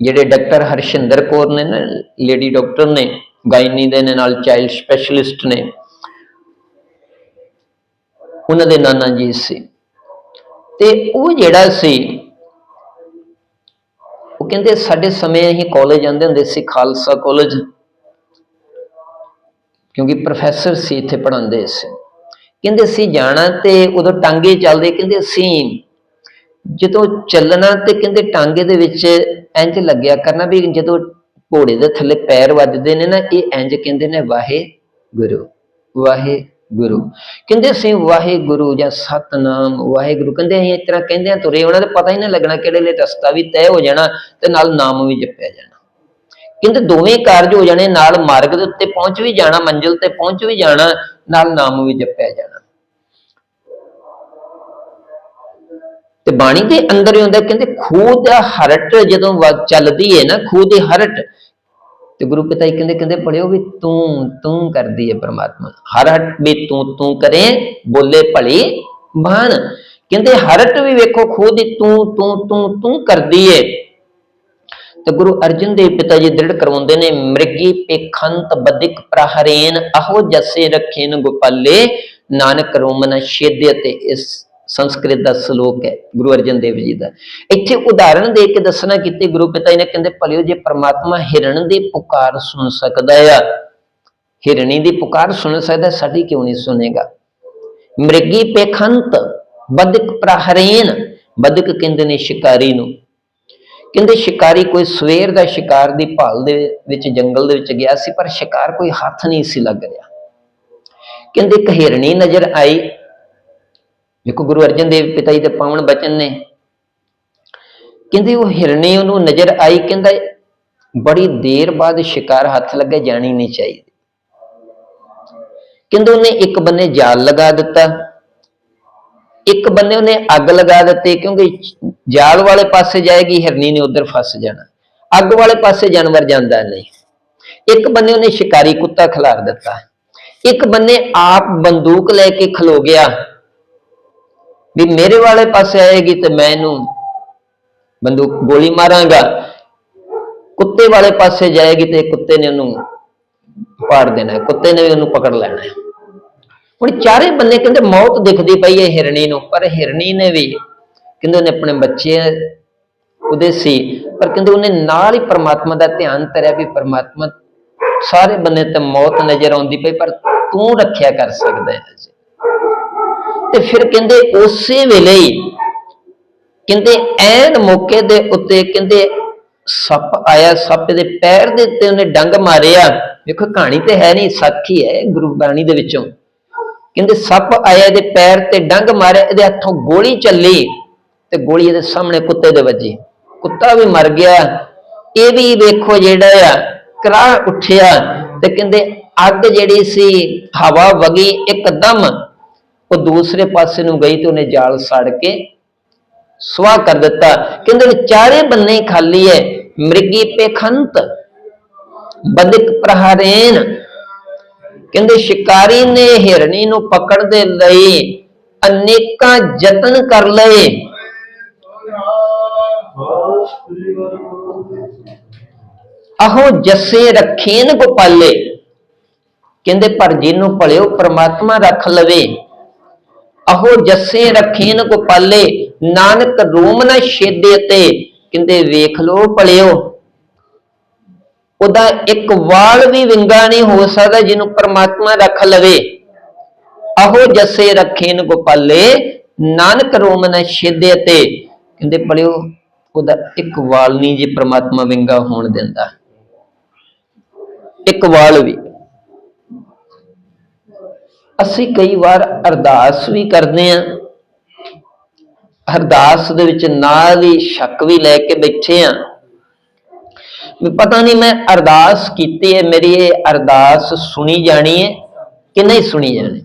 ਜਿਹੜੇ ਡਾਕਟਰ ਹਰਸ਼ਿੰਦਰ ਕੌਰ ਨੇ ਨਾ, ਲੇਡੀ ਡਾਕਟਰ ਨੇ, ਗਾਇਨੀ ਦੇ ਨੇ, ਨਾਲ ਚਾਈਲਡ ਸਪੈਸ਼ਲਿਸਟ ਨੇ, ਉਹਨਾਂ ਦੇ ਨਾਨਾ ਜੀ ਸੀ। ਤੇ ਉਹ ਜਿਹੜਾ ਸੀ, ਉਹ ਕਹਿੰਦੇ ਸਾਡੇ ਸਮੇਂ ਅਸੀਂ ਕਾਲਜ ਜਾਂਦੇ ਹੁੰਦੇ ਸੀ, ਖਾਲਸਾ ਕਾਲਜ ਕਿਉਂਕਿ ਪ੍ਰੋਫੈਸਰ ਸੀ, ਇੱਥੇ ਪੜਾਉਂਦੇ ਸੀ। ਕਹਿੰਦੇ ਸੀ ਜਾਣਾ ਤੇ ਉਦੋਂ ਟਾਂਗੇ ਚੱਲਦੇ, ਕਹਿੰਦੇ ਅਸੀਂ ਜਦੋਂ ਚੱਲਣਾ ਤੇ ਕਹਿੰਦੇ ਟਾਂਗੇ ਦੇ ਵਿੱਚ ਇੰਜ ਲੱਗਿਆ ਕਰਨਾ ਵੀ ਜਦੋਂ ਘੋੜੇ ਦੇ ਥੱਲੇ ਪੈਰ ਵੱਜਦੇ ਨੇ ਨਾ, ਇਹ ਇੰਜ ਕਹਿੰਦੇ ਨੇ ਵਾਹੇ ਗੁਰੂ ਵਾਹੇ ਗੁਰੂ। ਕਹਿੰਦੇ ਅਸੀਂ ਵਾਹਿਗੁਰੂ ਜਾਂ ਸਤਨਾਮ, ਵਾਹਿਗੁਰੂ ਕਹਿੰਦੇ ਅਸੀਂ ਇਸ ਤਰ੍ਹਾਂ ਕਹਿੰਦੇ ਆ ਤੁਰੇ ਉਹਨਾਂ ਦਾ ਪਤਾ ਹੀ ਨਾ ਲੱਗਣਾ ਕਿਹੜੇ ਲਈ ਰਸਤਾ ਵੀ ਤੈਅ ਹੋ ਜਾਣਾ ਤੇ ਨਾਲ ਨਾਮ ਵੀ ਜਪਿਆ ਜਾਣਾ। ਕਹਿੰਦੇ ਦੋਵੇਂ ਕਾਰਜ ਹੋ ਜਾਣੇ, ਨਾਲ ਮਾਰਗ ਦੇ ਉੱਤੇ ਪਹੁੰਚ ਵੀ ਜਾਣਾ, ਮੰਜ਼ਿਲ ਤੇ ਪਹੁੰਚ ਵੀ ਜਾਣਾ, ਨਾਲ ਨਾਮ ਵੀ ਜਪਿਆ ਜਾਣਾ। ਤੇ ਬਾਣੀ ਦੇ ਅੰਦਰ ਹੀ ਹੁੰਦਾ, ਕਹਿੰਦੇ ਖੂਹ ਦਾ ਹਰਟ ਜਦੋਂ ਵ- ਚੱਲਦੀ ਹੈ ਨਾ, ਖੂਹ ਦੀ ਹਰਟ ਤੇ ਗੁਰੂ ਪਿਤਾ ਜੀ ਕਹਿੰਦੇ ਕਹਿੰਦੇ ਪੜਿਓ ਵੀ ਤੂੰ ਤੂੰ ਕਰਦੀ ਹੈ ਪ੍ਰਮਾਤਮਾ। ਹਰ ਹਟ ਵੀ ਤੂੰ ਤੂੰ ਕਰੇ, ਬੋਲੇ ਭਲੀ ਬਾਣ ਕਹਿੰਦੇ ਹਰਟ ਵੀ ਵੇਖੋ ਖੂਹ ਦੀ ਤੂੰ ਤੂੰ ਤੂੰ ਤੂੰ ਕਰਦੀ ਏ। ਤੇ ਗੁਰੂ ਅਰਜਨ ਦੇਵ ਪਿਤਾ ਜੀ ਦ੍ਰਿੜ ਕਰਵਾਉਂਦੇ ਨੇ, ਮ੍ਰਿਗੀ ਪੇਖੰਤ ਬਦਿਕ ਪ੍ਰਹਰੇਨ, ਅਹੋ ਜਸੇ ਰਖੇਨ ਗੋਪਾਲੇ, ਨਾਨਕ ਰੋਮਨ ਛੇਦਿਆ ਤੇ ਇਸ ਸੰਸਕ੍ਰਿਤ ਦਾ ਸ਼ਲੋਕ ਹੈ, ਗੁਰੂ ਅਰਜਨ ਦੇਵ ਜੀ ਦਾ। ਇੱਥੇ ਉਦਾਹਰਣ ਦੇ ਕੇ ਦੱਸਣਾ ਕੀਤੀ ਗੁਰੂ ਪਿਤਾ ਜੀ ਨੇ ਕਹਿੰਦੇ, ਭਲਿਓ ਜੇ ਪ੍ਰਮਾਤਮਾ ਹਿਰਣ ਦੀ ਪੁਕਾਰ ਸੁਣ ਸਕਦਾ ਆ, ਹਿਰਣੀ ਦੀ ਪੁਕਾਰ ਸੁਣ ਸਕਦਾ, ਸਾਡੀ ਕਿਉਂ ਨਹੀਂ ਸੁਨੇਗਾ ਮ੍ਰਿਗੀ ਪੇਖੰਤ, ਬਦਕ ਪ੍ਰਹਰੇਨ, ਬਦਕ ਕਹਿੰਦੇ ਨੇ ਸ਼ਿਕਾਰੀ ਨੂੰ। ਕਹਿੰਦੇ ਸ਼ਿਕਾਰੀ ਕੋਈ ਸਵੇਰ ਦਾ ਸ਼ਿਕਾਰ ਦੀ ਭਾਲ ਦੇ ਵਿੱਚ ਜੰਗਲ ਦੇ ਵਿੱਚ ਗਿਆ ਸੀ, ਪਰ ਸ਼ਿਕਾਰ ਕੋਈ ਹੱਥ ਨਹੀਂ ਸੀ ਲੱਗ ਰਿਹਾ। ਕਹਿੰਦੇ ਇੱਕ ਹਿਰਣੀ ਨਜ਼ਰ ਆਈ ਦੇਖੋ ਗੁਰੂ ਅਰਜਨ ਦੇਵ ਪਿਤਾ ਜੀ ਦੇ ਪਾਵਨ ਬਚਨ ਨੇ। ਕਹਿੰਦੇ ਉਹ ਹਿਰਣੀ ਉਹਨੂੰ ਨਜ਼ਰ ਆਈ, ਕਹਿੰਦਾ ਬੜੀ ਦੇਰ ਬਾਅਦ ਸ਼ਿਕਾਰ ਹੱਥ ਲੱਗੇ, ਜਾਣੀ ਨਹੀਂ ਚਾਹੀਦੀ। ਕਹਿੰਦੇ ਉਹਨੇ ਇੱਕ ਬੰਨੇ ਜਾਲ ਲਗਾ ਦਿੱਤਾ। ਇੱਕ ਬੰਨੇ ਉਹਨੇ ਅੱਗ ਲਗਾ ਦਿੱਤੀ, ਕਿਉਂਕਿ ਜਾਲ ਵਾਲੇ ਪਾਸੇ ਜਾਏਗੀ, ਹਿਰਨੀ ਨੇ ਉਧਰ ਫਸ ਜਾਣਾ। ਅੱਗ ਵਾਲੇ ਪਾਸੇ ਜਾਨਵਰ ਜਾਂਦਾ ਨਹੀਂ। ਇੱਕ ਬੰਨੇ ਉਹਨੇ ਸ਼ਿਕਾਰੀ ਕੁੱਤਾ ਖਿਲਾਰ ਦਿੱਤਾ। ਇੱਕ ਬੰਨੇ ਆਪ ਬੰਦੂਕ ਲੈ ਕੇ ਖਲੋ ਗਿਆ। ਵੀ ਮੇਰੇ ਵਾਲੇ ਪਾਸੇ ਆਏਗੀ ਤੇ ਮੈਂ ਇਹਨੂੰ ਬੰਦੂਕ ਗੋਲੀ ਮਾਰਾਂਗਾ। ਕੁੱਤੇ ਵਾਲੇ ਪਾਸੇ ਜਾਏਗੀ ਤੇ ਕੁੱਤੇ ਨੇ ਉਹਨੂੰ ਪਾੜ ਦੇਣਾ ਕੁੱਤੇ ਨੇ ਵੀ ਉਹਨੂੰ ਪਕੜ ਲੈਣਾ ਹੁਣ ਚਾਰੇ ਬੰਦੇ ਕਹਿੰਦੇ ਮੌਤ ਦਿਖਦੀ ਪਈ ਹੈ ਹਿਰਣੀ ਨੂੰ, ਪਰ ਹਿਰਣੀ ਨੇ ਵੀ ਕਹਿੰਦੇ ਉਹਨੇ ਆਪਣੇ ਬੱਚੇ ਉਹਦੇ ਸੀ, ਪਰ ਕਹਿੰਦੇ ਉਹਨੇ ਨਾਲ ਹੀ ਪਰਮਾਤਮਾ ਦਾ ਧਿਆਨ ਧਰਿਆ ਵੀ ਪਰਮਾਤਮਾ ਸਾਰੇ ਬੰਦੇ ਤੇ ਮੌਤ ਨਜ਼ਰ ਆਉਂਦੀ ਪਈ, ਪਰ ਤੂੰ ਰੱਖਿਆ ਕਰ ਸਕਦਾ ਹੈ। ਤੇ ਫਿਰ ਕਹਿੰਦੇ ਉਸੇ ਵੇਲੇ ਹੀ ਕਹਿੰਦੇ ਐਨ ਮੌਕੇ ਦੇ ਉੱਤੇ ਕਹਿੰਦੇ ਸੱਪ ਆਇਆ, ਸੱਪ ਦੇ ਪੈਰ ਦੇ ਉੱਤੇ ਉਹਨੇ ਡੰਗ ਮਾਰਿਆ। ਵੇਖੋ, ਕਹਾਣੀ ਤੇ ਹੈ ਨਹੀਂ, ਸਾਖੀ ਹੈ ਗੁਰੂ ਬਾਣੀ ਦੇ ਵਿੱਚੋਂ। ਕਹਿੰਦੇ ਸੱਪ ਆਇਆ ਇਹਦੇ ਪੈਰ ਤੇ ਡੰਗ ਮਾਰਿਆ, ਇਹਦੇ ਹੱਥੋਂ ਗੋਲੀ ਚੱਲੀ ਤੇ ਗੋਲੀ ਇਹਦੇ ਸਾਹਮਣੇ ਕੁੱਤੇ ਦੇ ਵੱਜੀ। ਕੁੱਤਾ ਵੀ ਮਰ ਗਿਆ। ਇਹ ਵੀ ਵੇਖੋ ਜਿਹੜਾ ਆ ਕਰਾ ਉੱਠਿਆ ਤੇ ਕਹਿੰਦੇ ਅੱਗ ਜਿਹੜੀ ਸੀ, ਹਵਾ ਵਗੀ ਇੱਕਦਮ ਉਹ ਦੂਸਰੇ ਪਾਸੇ ਨੂੰ ਗਈ ਤੇ ਉਹਨੇ ਜਾਲ ਸੜ ਕੇ ਸੁਆਹ ਕਰ ਦਿੱਤਾ। ਕਹਿੰਦੇ ਵੀ ਚਾਰੇ ਬੰਨੇ ਖਾਲੀ ਹੈ ਮ੍ਰਿਗੀ ਪੇਖੰਤ, ਬਦਿਕ ਪ੍ਰਹਾਰੇਨ। ਕਹਿੰਦੇ ਸ਼ਿਕਾਰੀ ਨੇ ਹਿਰਣੀ ਨੂੰ ਪਕੜ ਦੇ ਲਈ ਅਨੇਕਾਂ ਯਤਨ ਕਰ ਲਏ। ਅਹੋ ਜੱਸੇ ਰਖੀਨ ਗੋਪਾਲੇ। ਕਹਿੰਦੇ ਪਰ ਜਿਹਨੂੰ ਭਲਿਓ ਪ੍ਰਮਾਤਮਾ ਰੱਖ ਲਵੇ। ਅਹੋ ਜੱਸੇ ਰਖੀਨ ਗੋਪਾਲੇ ਨਾਨਕ ਰੂਮ ਨਾ ਛੇਦੇ ਤੇ। ਕਹਿੰਦੇ, ਵੇਖ ਲੋ ਭਲਿਓ, ਉਹਦਾ ਇੱਕ ਵਾਲ ਵੀ ਵਿੰਗਾ ਨਹੀਂ ਹੋ ਸਕਦਾ ਜਿਹਨੂੰ ਪ੍ਰਮਾਤਮਾ ਰੱਖ ਲਵੇ। ਅਹੋ ਜੱਸੇ ਰਖੀਨ ਗੋਪਾਲੇ ਨਾਨਕ ਰੂਮ ਨਾ ਛੇਦੇ ਤੇ। ਕਹਿੰਦੇ, ਭਲਿਓ, ਉਹਦਾ ਇੱਕ ਵਾਲ ਨਹੀਂ ਜੇ ਪ੍ਰਮਾਤਮਾ ਵਿੰਗਾ ਹੋਣ ਦਿੰਦਾ। ਇੱਕ ਵਾਲ ਵੀ। ਅਸੀਂ ਕਈ ਵਾਰ ਅਰਦਾਸ ਵੀ ਕਰਦੇ ਆਂ ਅਰਦਾਸ ਦੇ ਵਿੱਚ ਨਾਲ ਹੀ ਸ਼ੱਕ ਵੀ ਲੈ ਕੇ ਬੈਠੇ ਆਂ ਵੀ ਪਤਾ ਨਹੀਂ ਮੈਂ ਅਰਦਾਸ ਕੀਤੀ ਹੈ, ਮੇਰੀ ਇਹ ਅਰਦਾਸ ਸੁਣੀ ਜਾਣੀ ਹੈ ਕਿ ਨਹੀਂ ਸੁਣੀ ਜਾਣੀ।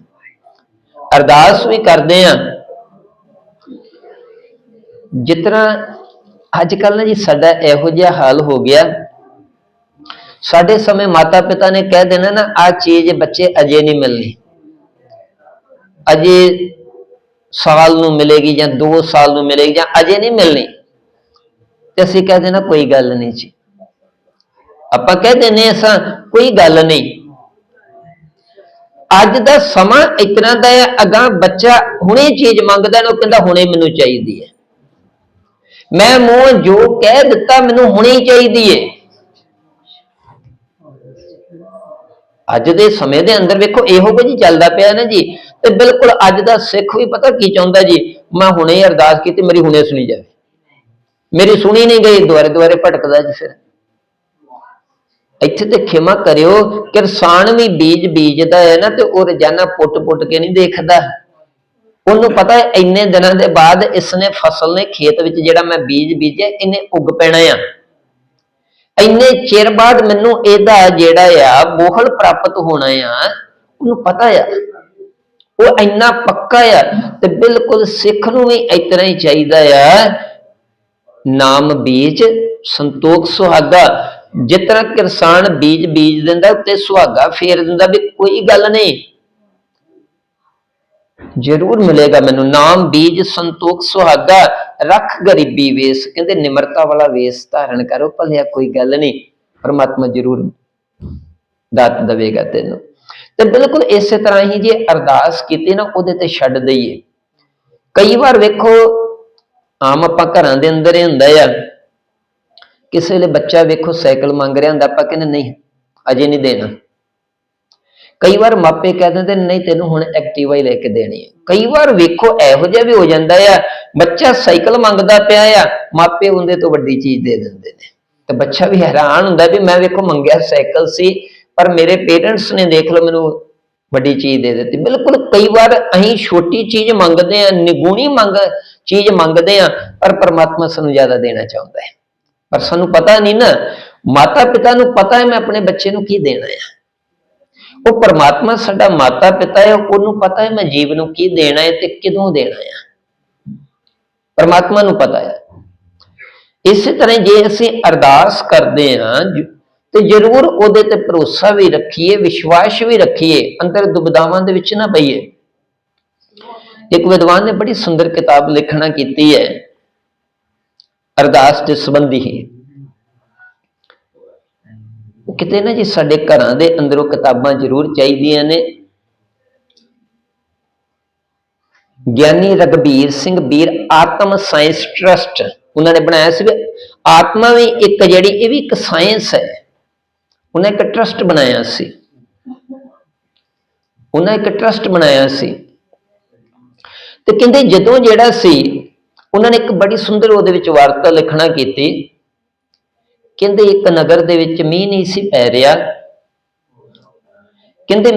ਅਰਦਾਸ ਵੀ ਕਰਦੇ ਆਂ ਜਿਸ ਤਰ੍ਹਾਂ ਅੱਜ ਕੱਲ ਨਾ ਜੀ ਸਾਡਾ ਇਹੋ ਜਿਹਾ ਹਾਲ ਹੋ ਗਿਆ। ਸਾਡੇ ਸਮੇਂ ਮਾਤਾ ਪਿਤਾ ਨੇ ਕਹਿ ਦੇਣਾ ਨਾ ਆ ਚੀਜ਼ ਬੱਚੇ ਅਜੇ ਨਹੀਂ ਮਿਲਣੀ। ਅਜੇ ਸਾਲ ਨੂੰ ਮਿਲੇਗੀ ਜਾਂ 2 ਸਾਲ ਨੂੰ ਮਿਲੇਗੀ ਜਾਂ ਅਜੇ ਨਹੀਂ ਮਿਲਣੀ। ਤੇ ਅਸੀਂ ਕਹਿ ਦੇਣਾ ਕੋਈ ਗੱਲ ਨਹੀਂ ਜੀ। ਆਪਾਂ ਕਹਿ ਦਿੰਦੇ ਅਸਾਂ ਕੋਈ ਗੱਲ ਨਹੀਂ। ਅੱਜ ਦਾ ਸਮਾਂ ਇਤਨਾ ਦਾ ਹੈ ਅਗਾਂ ਬੱਚਾ ਹੁਣੇ ਚੀਜ਼ ਮੰਗਦਾ ਨਾ ਉਹ ਕਹਿੰਦਾ ਹੁਣੇ ਮੈਨੂੰ ਚਾਹੀਦੀ ਹੈ। ਮੈਂ ਮੂੰਹ ਜੋ ਕਹਿ ਦਿੱਤਾ ਮੈਨੂੰ ਹੁਣੇ ਚਾਹੀਦੀ ਹੈ। ਅੱਜ ਦੇ ਸਮੇਂ ਦੇ ਅੰਦਰ ਵੇਖੋ, ਇਹੋ ਕੁਝ ਹੀ ਚੱਲਦਾ ਪਿਆ ਨਾ ਜੀ। ਤੇ ਬਿਲਕੁਲ ਅੱਜ ਦਾ ਸਿੱਖ ਵੀ ਪਤਾ ਕੀ ਚਾਹੁੰਦਾ ਜੀ? ਮੈਂ ਹੁਣੇ ਅਰਦਾਸ ਕੀਤੀ, ਮੇਰੀ ਹੁਣੇ ਸੁਣੀ ਜਾਵੇ। ਮੇਰੀ ਸੁਣੀ ਨਹੀਂ ਗਈ, ਦੁਆਰੇ ਦੁਆਰੇ ਭਟਕਦਾ ਜੀ ਫਿਰ। ਇੱਥੇ ਤੇ ਖਿਮਾ ਕਰਿਓ ਕਿਸਾਨ ਵੀ ਬੀਜ ਬੀਜਦਾ ਹੈ ਨਾ ਤੇ ਉਹ ਰੋਜ਼ਾਨਾ ਪੁੱਟ-ਪੁੱਟ ਕੇ ਨਹੀਂ ਦੇਖਦਾ। ਉਹਨੂੰ ਪਤਾ ਹੈ ਇੰਨੇ ਦਿਨਾਂ ਦੇ ਬਾਅਦ ਇਸ ਨੇ ਫਸਲ ਨੇ ਖੇਤ ਵਿੱਚ ਜਿਹੜਾ ਮੈਂ ਬੀਜ ਬੀਜਿਆ, ਇਹਨੇ ਉੱਗ ਪੈਣਾ ਆ। ਇੰਨੇ ਚਿਰ ਬਾਅਦ ਮੈਨੂੰ ਇਹਦਾ ਜਿਹੜਾ ਆ ਬੋਹਲ ਪ੍ਰਾਪਤ ਹੋਣਾ ਆ, ਉਹਨੂੰ ਪਤਾ ਆ। ਉਹ ਇੰਨਾ ਪੱਕਾ ਆ ਤੇ ਬਿਲਕੁਲ ਸਿੱਖ ਨੂੰ ਵੀ ਇਤਨਾ ਹੀ ਚਾਹੀਦਾ ਆ। ਨਾਮ ਬੀਜ, ਸੰਤੋਖ, ਸੁਹਾਗਾ। ਜਿਸ ਤਰ੍ਹਾਂ ਕਿਸਾਨ ਬੀਜ ਬੀਜ ਦਿੰਦਾ, ਉੱਤੇ ਸੁਹਾਗਾ ਫੇਰ ਦਿੰਦਾ ਵੀ ਕੋਈ ਗੱਲ ਨਹੀਂ। ਜ਼ਰੂਰ ਮਿਲੇਗਾ ਮੈਨੂੰ। ਨਾਮ ਬੀਜ, ਸੰਤੋਖ, ਸੁਹਾਗਾ। ਰੱਖ ਗਰੀਬੀ ਵੇਸ, ਕਹਿੰਦੇ ਨਿਮਰਤਾ ਵਾਲਾ ਵੇਸ ਧਾਰਨ ਕਰੋ, ਭਲਿਆ ਕੋਈ ਗੱਲ ਨਹੀਂ। ਪਰਮਾਤਮਾ ਜ਼ਰੂਰ ਦਾਤ ਦੇਵੇਗਾ ਤੈਨੂੰ। ਤੇ ਬਿਲਕੁਲ ਇਸੇ ਤਰ੍ਹਾਂ ਹੀ ਜੇ ਅਰਦਾਸ ਕੀਤੀ ਨਾ, ਉਹਦੇ ਤੇ ਛੱਡ ਦਈਏ। ਕਈ ਵਾਰ ਵੇਖੋ, ਆਮ ਆਪਾਂ ਘਰਾਂ ਦੇ ਅੰਦਰ ਹੀ ਹੁੰਦਾ ਆ ਕਿਸੇ ਵੇਲੇ ਬੱਚਾ ਵੇਖੋ ਸਾਈਕਲ ਮੰਗ ਰਿਹਾ ਹੁੰਦਾ, ਆਪਾਂ ਕਹਿੰਦੇ ਨਹੀਂ, ਅਜੇ ਨਹੀਂ ਦੇਣਾ। ਕਈ ਵਾਰ ਮਾਪੇ ਕਹਿ ਦਿੰਦੇ, ਨਹੀਂ ਤੈਨੂੰ ਹੁਣ ਐਕਟਿਵਾ ਹੀ ਲੈ ਕੇ ਦੇਣੀ ਹੈ। ਕਈ ਵਾਰ ਵੇਖੋ ਇਹੋ ਜਿਹਾ ਵੀ ਹੋ ਜਾਂਦਾ ਆ, ਬੱਚਾ ਸਾਈਕਲ ਮੰਗਦਾ ਪਿਆ ਆ, ਮਾਪੇ ਉਹਦੇ ਤੋਂ ਵੱਡੀ ਚੀਜ਼ ਦੇ ਦਿੰਦੇ ਨੇ। ਤੇ ਬੱਚਾ ਵੀ ਹੈਰਾਨ ਹੁੰਦਾ ਵੀ ਮੈਂ ਵੇਖੋ ਮੰਗਿਆ ਸਾਈਕਲ ਸੀ ਪਰ ਮੇਰੇ ਪੇਰੈਂਟਸ ਨੇ ਦੇਖ ਲਓ ਮੈਨੂੰ ਵੱਡੀ ਚੀਜ਼ ਦੇ ਦਿੱਤੀ। ਬਿਲਕੁਲ ਕਈ ਵਾਰ ਅਸੀਂ ਛੋਟੀ ਚੀਜ਼ ਮੰਗਦੇ ਆ ਨਿਗੂਣੀ ਮੰਗ, ਚੀਜ਼ ਮੰਗਦੇ ਆ ਪਰ ਪਰਮਾਤਮਾ ਸਾਨੂੰ ਜ਼ਿਆਦਾ ਦੇਣਾ ਚਾਹੁੰਦਾ ਹੈ। ਪਰ ਸਾਨੂੰ ਪਤਾ ਨਹੀਂ ਨਾ ਮਾਤਾ ਪਿਤਾ ਨੂੰ ਪਤਾ ਹੈ ਮੈਂ ਆਪਣੇ ਬੱਚੇ ਨੂੰ ਕੀ ਦੇਣਾ ਹੈ। ਉਹ ਪਰਮਾਤਮਾ ਸਾਡਾ ਮਾਤਾ ਪਿਤਾ ਹੈ, ਉਹਨੂੰ ਪਤਾ ਹੈ ਮੈਂ ਜੀਵ ਨੂੰ ਕੀ ਦੇਣਾ ਹੈ ਤੇ ਕਿਦੋਂ ਦੇਣਾ ਹੈ। ਪਰਮਾਤਮਾ ਨੂੰ ਪਤਾ ਹੈ। ਇਸੇ ਤਰ੍ਹਾਂ ਜੇ ਅਸੀਂ ਅਰਦਾਸ ਕਰਦੇ ਹਾਂ ਤੇ ਜ਼ਰੂਰ ਉਹਦੇ ਤੇ ਭਰੋਸਾ ਵੀ ਰੱਖੀਏ, ਵਿਸ਼ਵਾਸ ਵੀ ਰੱਖੀਏ, ਅੰਦਰ ਦੁਬਦਾਵਾਂ ਦੇ ਵਿੱਚ ਨਾ ਪਈਏ ਇੱਕ ਵਿਦਵਾਨ ਨੇ ਬੜੀ ਸੁੰਦਰ ਕਿਤਾਬ ਲਿਖਣਾ ਕੀਤੀ ਹੈ, ਅਰਦਾਸ ਦੇ ਸੰਬੰਧੀ। ਉਹ ਕਿਤੇ ਨਾ ਜੀ ਸਾਡੇ ਘਰਾਂ ਦੇ ਅੰਦਰੋਂ ਕਿਤਾਬਾਂ ਜ਼ਰੂਰ ਚਾਹੀਦੀਆਂ ਨੇ। ਗਿਆਨੀ ਰਗਬੀਰ ਸਿੰਘ ਵੀਰ ਆਤਮ ਸਾਇੰਸ ਟਰਸਟ, ਉਹਨਾਂ ਨੇ ਬਣਾਇਆ ਸੀ ਆਤਮਾ ਵੀ ਇੱਕ ਜਿਹੜੀ, ਇਹ ਵੀ ਇੱਕ ਸਾਇੰਸ ਹੈ। ਉਹਨਾਂ ਇੱਕ ਟਰਸਟ ਬਣਾਇਆ ਸੀ। ਉਹਨਾਂ ਇੱਕ ਟਰਸਟ ਬਣਾਇਆ ਸੀ। ਤੇ ਕਹਿੰਦੇ ਜਦੋਂ ਜਿਹੜਾ ਸੀ, ਉਹਨਾਂ ਨੇ ਇੱਕ ਬੜੀ ਸੁੰਦਰ ਉਹਦੇ ਵਿੱਚ ਵਾਰਤਾ ਲਿਖਣਾ ਕੀਤੀ। ਕਹਿੰਦੇ ਇੱਕ ਨਗਰ ਦੇ ਵਿੱਚ ਮੀਂਹ ਨਹੀਂ ਸੀ ਪੈ ਰਿਹਾ। ਕਹਿੰਦੇ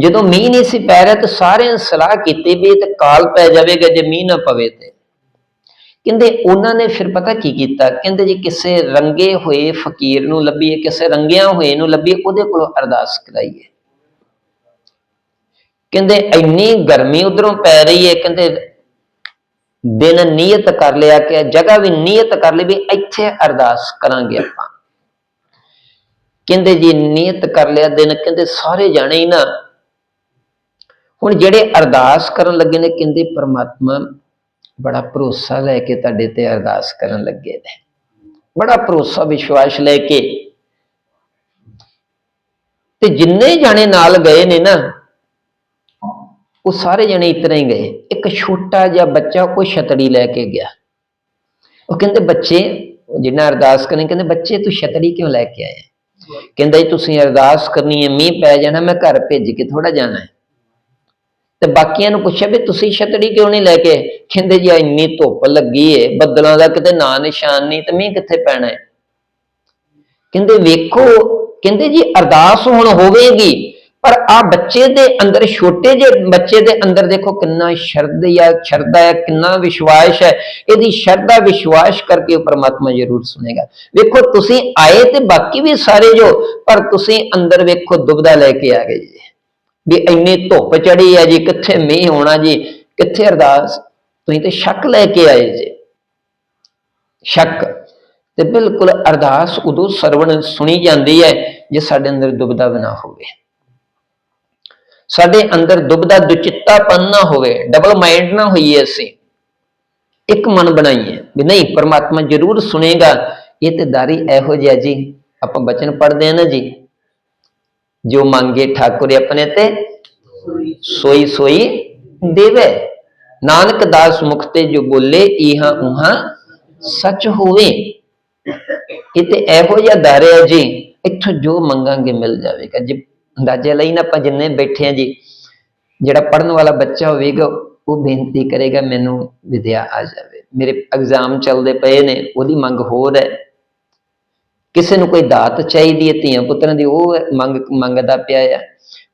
ਜਦੋਂ ਮੀਂਹ ਨਹੀਂ ਸੀ ਪੈ ਰਿਹਾ ਤਾਂ ਸਾਰਿਆਂ ਨੇ ਸਲਾਹ ਕੀਤੀ ਵੀ ਇਹ ਤਾਂ ਕਾਲ ਪੈ ਜਾਵੇਗਾ, ਜੇ ਮੀਂਹ ਨਾ ਪਵੇ ਤੇ। ਕਹਿੰਦੇ ਉਹਨਾਂ ਨੇ ਫਿਰ ਪਤਾ ਕੀ ਕੀਤਾ? ਕਹਿੰਦੇ ਜੀ ਕਿਸੇ ਰੰਗੇ ਹੋਏ ਫਕੀਰ ਨੂੰ ਲੱਭੀਏ, ਕਿਸੇ ਰੰਗਿਆਂ ਹੋਏ ਨੂੰ ਲੱਭੀਏ, ਉਹਦੇ ਕੋਲੋਂ ਅਰਦਾਸ ਕਰਾਈਏ। ਕਹਿੰਦੇ ਇੰਨੀ ਗਰਮੀ ਉਧਰੋਂ ਪੈ ਰਹੀ ਹੈ, ਕਹਿੰਦੇ ਦਿਨ ਨੀਅਤ ਕਰ ਲਿਆ ਕਿ ਜਗ੍ਹਾ ਵੀ ਨੀਅਤ ਕਰ ਲਈ ਵੀ ਇੱਥੇ ਅਰਦਾਸ ਕਰਾਂਗੇ ਆਪਾਂ। ਕਹਿੰਦੇ ਜੀ ਨੀਅਤ ਕਰ ਲਿਆ ਦਿਨ, ਕਹਿੰਦੇ ਸਾਰੇ ਜਾਣੇ ਹੀ ਨਾ। ਹੁਣ ਜਿਹੜੇ ਅਰਦਾਸ ਕਰਨ ਲੱਗੇ ਨੇ, ਕਹਿੰਦੇ ਪਰਮਾਤਮਾ ਬੜਾ ਭਰੋਸਾ ਲੈ ਕੇ ਤੁਹਾਡੇ ਤੇ ਅਰਦਾਸ ਕਰਨ ਲੱਗੇ ਨੇ। ਬੜਾ ਭਰੋਸਾ, ਵਿਸ਼ਵਾਸ ਲੈ ਕੇ। ਤੇ ਜਿੰਨੇ ਜਾਣੇ ਨਾਲ ਗਏ ਨੇ ਨਾ, ਉਹ ਸਾਰੇ ਜਣੇ ਇਤਨਾ ਹੀ ਗਏ। ਇੱਕ ਛੋਟਾ ਜਿਹਾ ਬੱਚਾ, ਕੋਈ ਛਤੜੀ ਲੈ ਕੇ ਗਿਆ। ਉਹ ਕਹਿੰਦੇ, ਬੱਚੇ ਜਿੰਨਾ ਅਰਦਾਸ ਕਰਨੀ, ਕਹਿੰਦੇ, ਬੱਚੇ, ਤੂੰ ਛਤੜੀ ਕਿਉਂ ਲੈ ਕੇ ਆਏ ਕਹਿੰਦਾ ਜੀ ਤੁਸੀਂ ਅਰਦਾਸ ਕਰਨੀ ਹੈ, ਮੀਂਹ ਪੈ ਜਾਣਾ, ਮੈਂ ਘਰ ਭੇਜ ਕੇ ਥੋੜਾ ਜਾਣਾ ਹੈ। ਤੇ ਬਾਕੀਆਂ ਨੂੰ ਪੁੱਛਿਆ ਵੀ ਤੁਸੀਂ ਛਤੜੀ ਕਿਉਂ ਨਹੀਂ ਲੈ ਕੇ ਕਹਿੰਦੇ ਜੀ, ਇੰਨੀ ਧੁੱਪ ਲੱਗੀ ਏ, ਬੱਦਲਾਂ ਦਾ ਕਿਤੇ ਨਾਂ ਨਿਸ਼ਾਨ ਨਹੀਂ ਤੇ ਮੀਂਹ ਕਿੱਥੇ ਪੈਣਾ ਹੈ ਕਹਿੰਦੇ ਵੇਖੋ, ਕਹਿੰਦੇ ਜੀ, ਅਰਦਾਸ ਹੁਣ ਹੋਵੇਗੀ, ਪਰ ਆ ਬੱਚੇ ਦੇ ਅੰਦਰ, ਛੋਟੇ ਜਿਹੇ ਬੱਚੇ ਦੇ ਅੰਦਰ ਦੇਖੋ ਕਿੰਨਾ ਸ਼ਰਧਾ ਸ਼ਰਧਾ ਹੈ, ਕਿੰਨਾ ਵਿਸ਼ਵਾਸ ਹੈ, ਇਹਦੀ ਸ਼ਰਧਾ, ਵਿਸ਼ਵਾਸ ਕਰਕੇ ਉਹ ਪਰਮਾਤਮਾ ਜ਼ਰੂਰ ਸੁਨੇਗਾ ਵੇਖੋ, ਤੁਸੀਂ ਆਏ ਤੇ ਬਾਕੀ ਵੀ ਸਾਰੇ ਜੋ, ਪਰ ਤੁਸੀਂ ਅੰਦਰ ਵੇਖੋ ਦੁਬਦਾ ਲੈ ਕੇ ਆ ਗਏ ਜੀ। ਵੀ ਇੰਨੀ ਧੁੱਪ ਚੜੀ ਹੈ ਜੀ, ਕਿੱਥੇ ਮੀਂਹ ਹੋਣਾ ਜੀ, ਕਿੱਥੇ ਅਰਦਾਸ? ਤੁਸੀਂ ਤੇ ਸ਼ੱਕ ਲੈ ਕੇ ਆਏ ਜੀ। ਸ਼ੱਕ। ਤੇ ਬਿਲਕੁਲ ਅਰਦਾਸ ਉਦੋਂ ਸਰਵਣ ਸੁਣੀ ਜਾਂਦੀ ਹੈ ਜੇ ਸਾਡੇ ਅੰਦਰ ਦੁਬਦਾ ਬਣਾ ਹੋਵੇ। ਸਾਡੇ ਅੰਦਰ ਦੁਬਦਾ ਦੁਚਿੱਤਾਪਨ ਨਾ ਹੋਵੇ ਡਬਲ ਮਾਈਂਡ ਨਾ ਹੋਈਏ ਅਸੀਂ। ਇੱਕ ਮਨ ਬਣਾਈਏ ਵੀ ਨਹੀਂ, ਪਰਮਾਤਮਾ ਜ਼ਰੂਰ ਸੁਣੇਗਾ। ਇਹ ਤੇ ਦਾਰੀ ਇਹੋ ਜਿਹਾ ਜੀ, ਆਪਾਂ ਬਚਨ ਪੜਦੇ ਆ ਨਾ ਜੀ। ਜੋ ਮੰਗੇ ਠਾਕੁਰ ਆਪਣੇ ਤੇ ਸੋਈ ਸੋਈ ਦੇਵੇ ਨਾਨਕ ਦਾਸ ਮੁਖ ਤੇ ਜੋ ਬੋਲੇ ਇਹਾਂ ਉਹਾਂ ਸੱਚ ਹੋਵੇ ਇਹ ਇਹੋ ਜਿਹਾ ਦਰ ਹੈ ਜੀ ਇੱਥੋਂ ਜੋ ਮੰਗਾਂਗੇ ਮਿਲ ਜਾਵੇਗਾ ਜੇ ਅੰਦਾਜ਼ੇ ਲਈ ਨਾ ਆਪਾਂ ਜਿੰਨੇ ਬੈਠੇ ਆ ਜੀ ਜਿਹੜਾ ਪੜਨ ਵਾਲਾ ਬੱਚਾ ਹੋਵੇਗਾ ਉਹ ਬੇਨਤੀ ਕਰੇਗਾ ਮੈਨੂੰ ਵਿਦਿਆ ਆ ਜਾਵੇ ਮੇਰੇ ਐਗਜ਼ਾਮ ਚੱਲਦੇ ਪਏ ਨੇ ਉਹਦੀ ਮੰਗ ਹੋਰ ਹੈ ਕਿਸੇ ਨੂੰ ਕੋਈ ਦਾਤ ਚਾਹੀਦੀ ਹੈ ਧੀਆਂ ਪੁੱਤਰਾਂ ਦੀ, ਉਹ ਮੰਗ ਮੰਗਦਾ ਪਿਆ ਆ।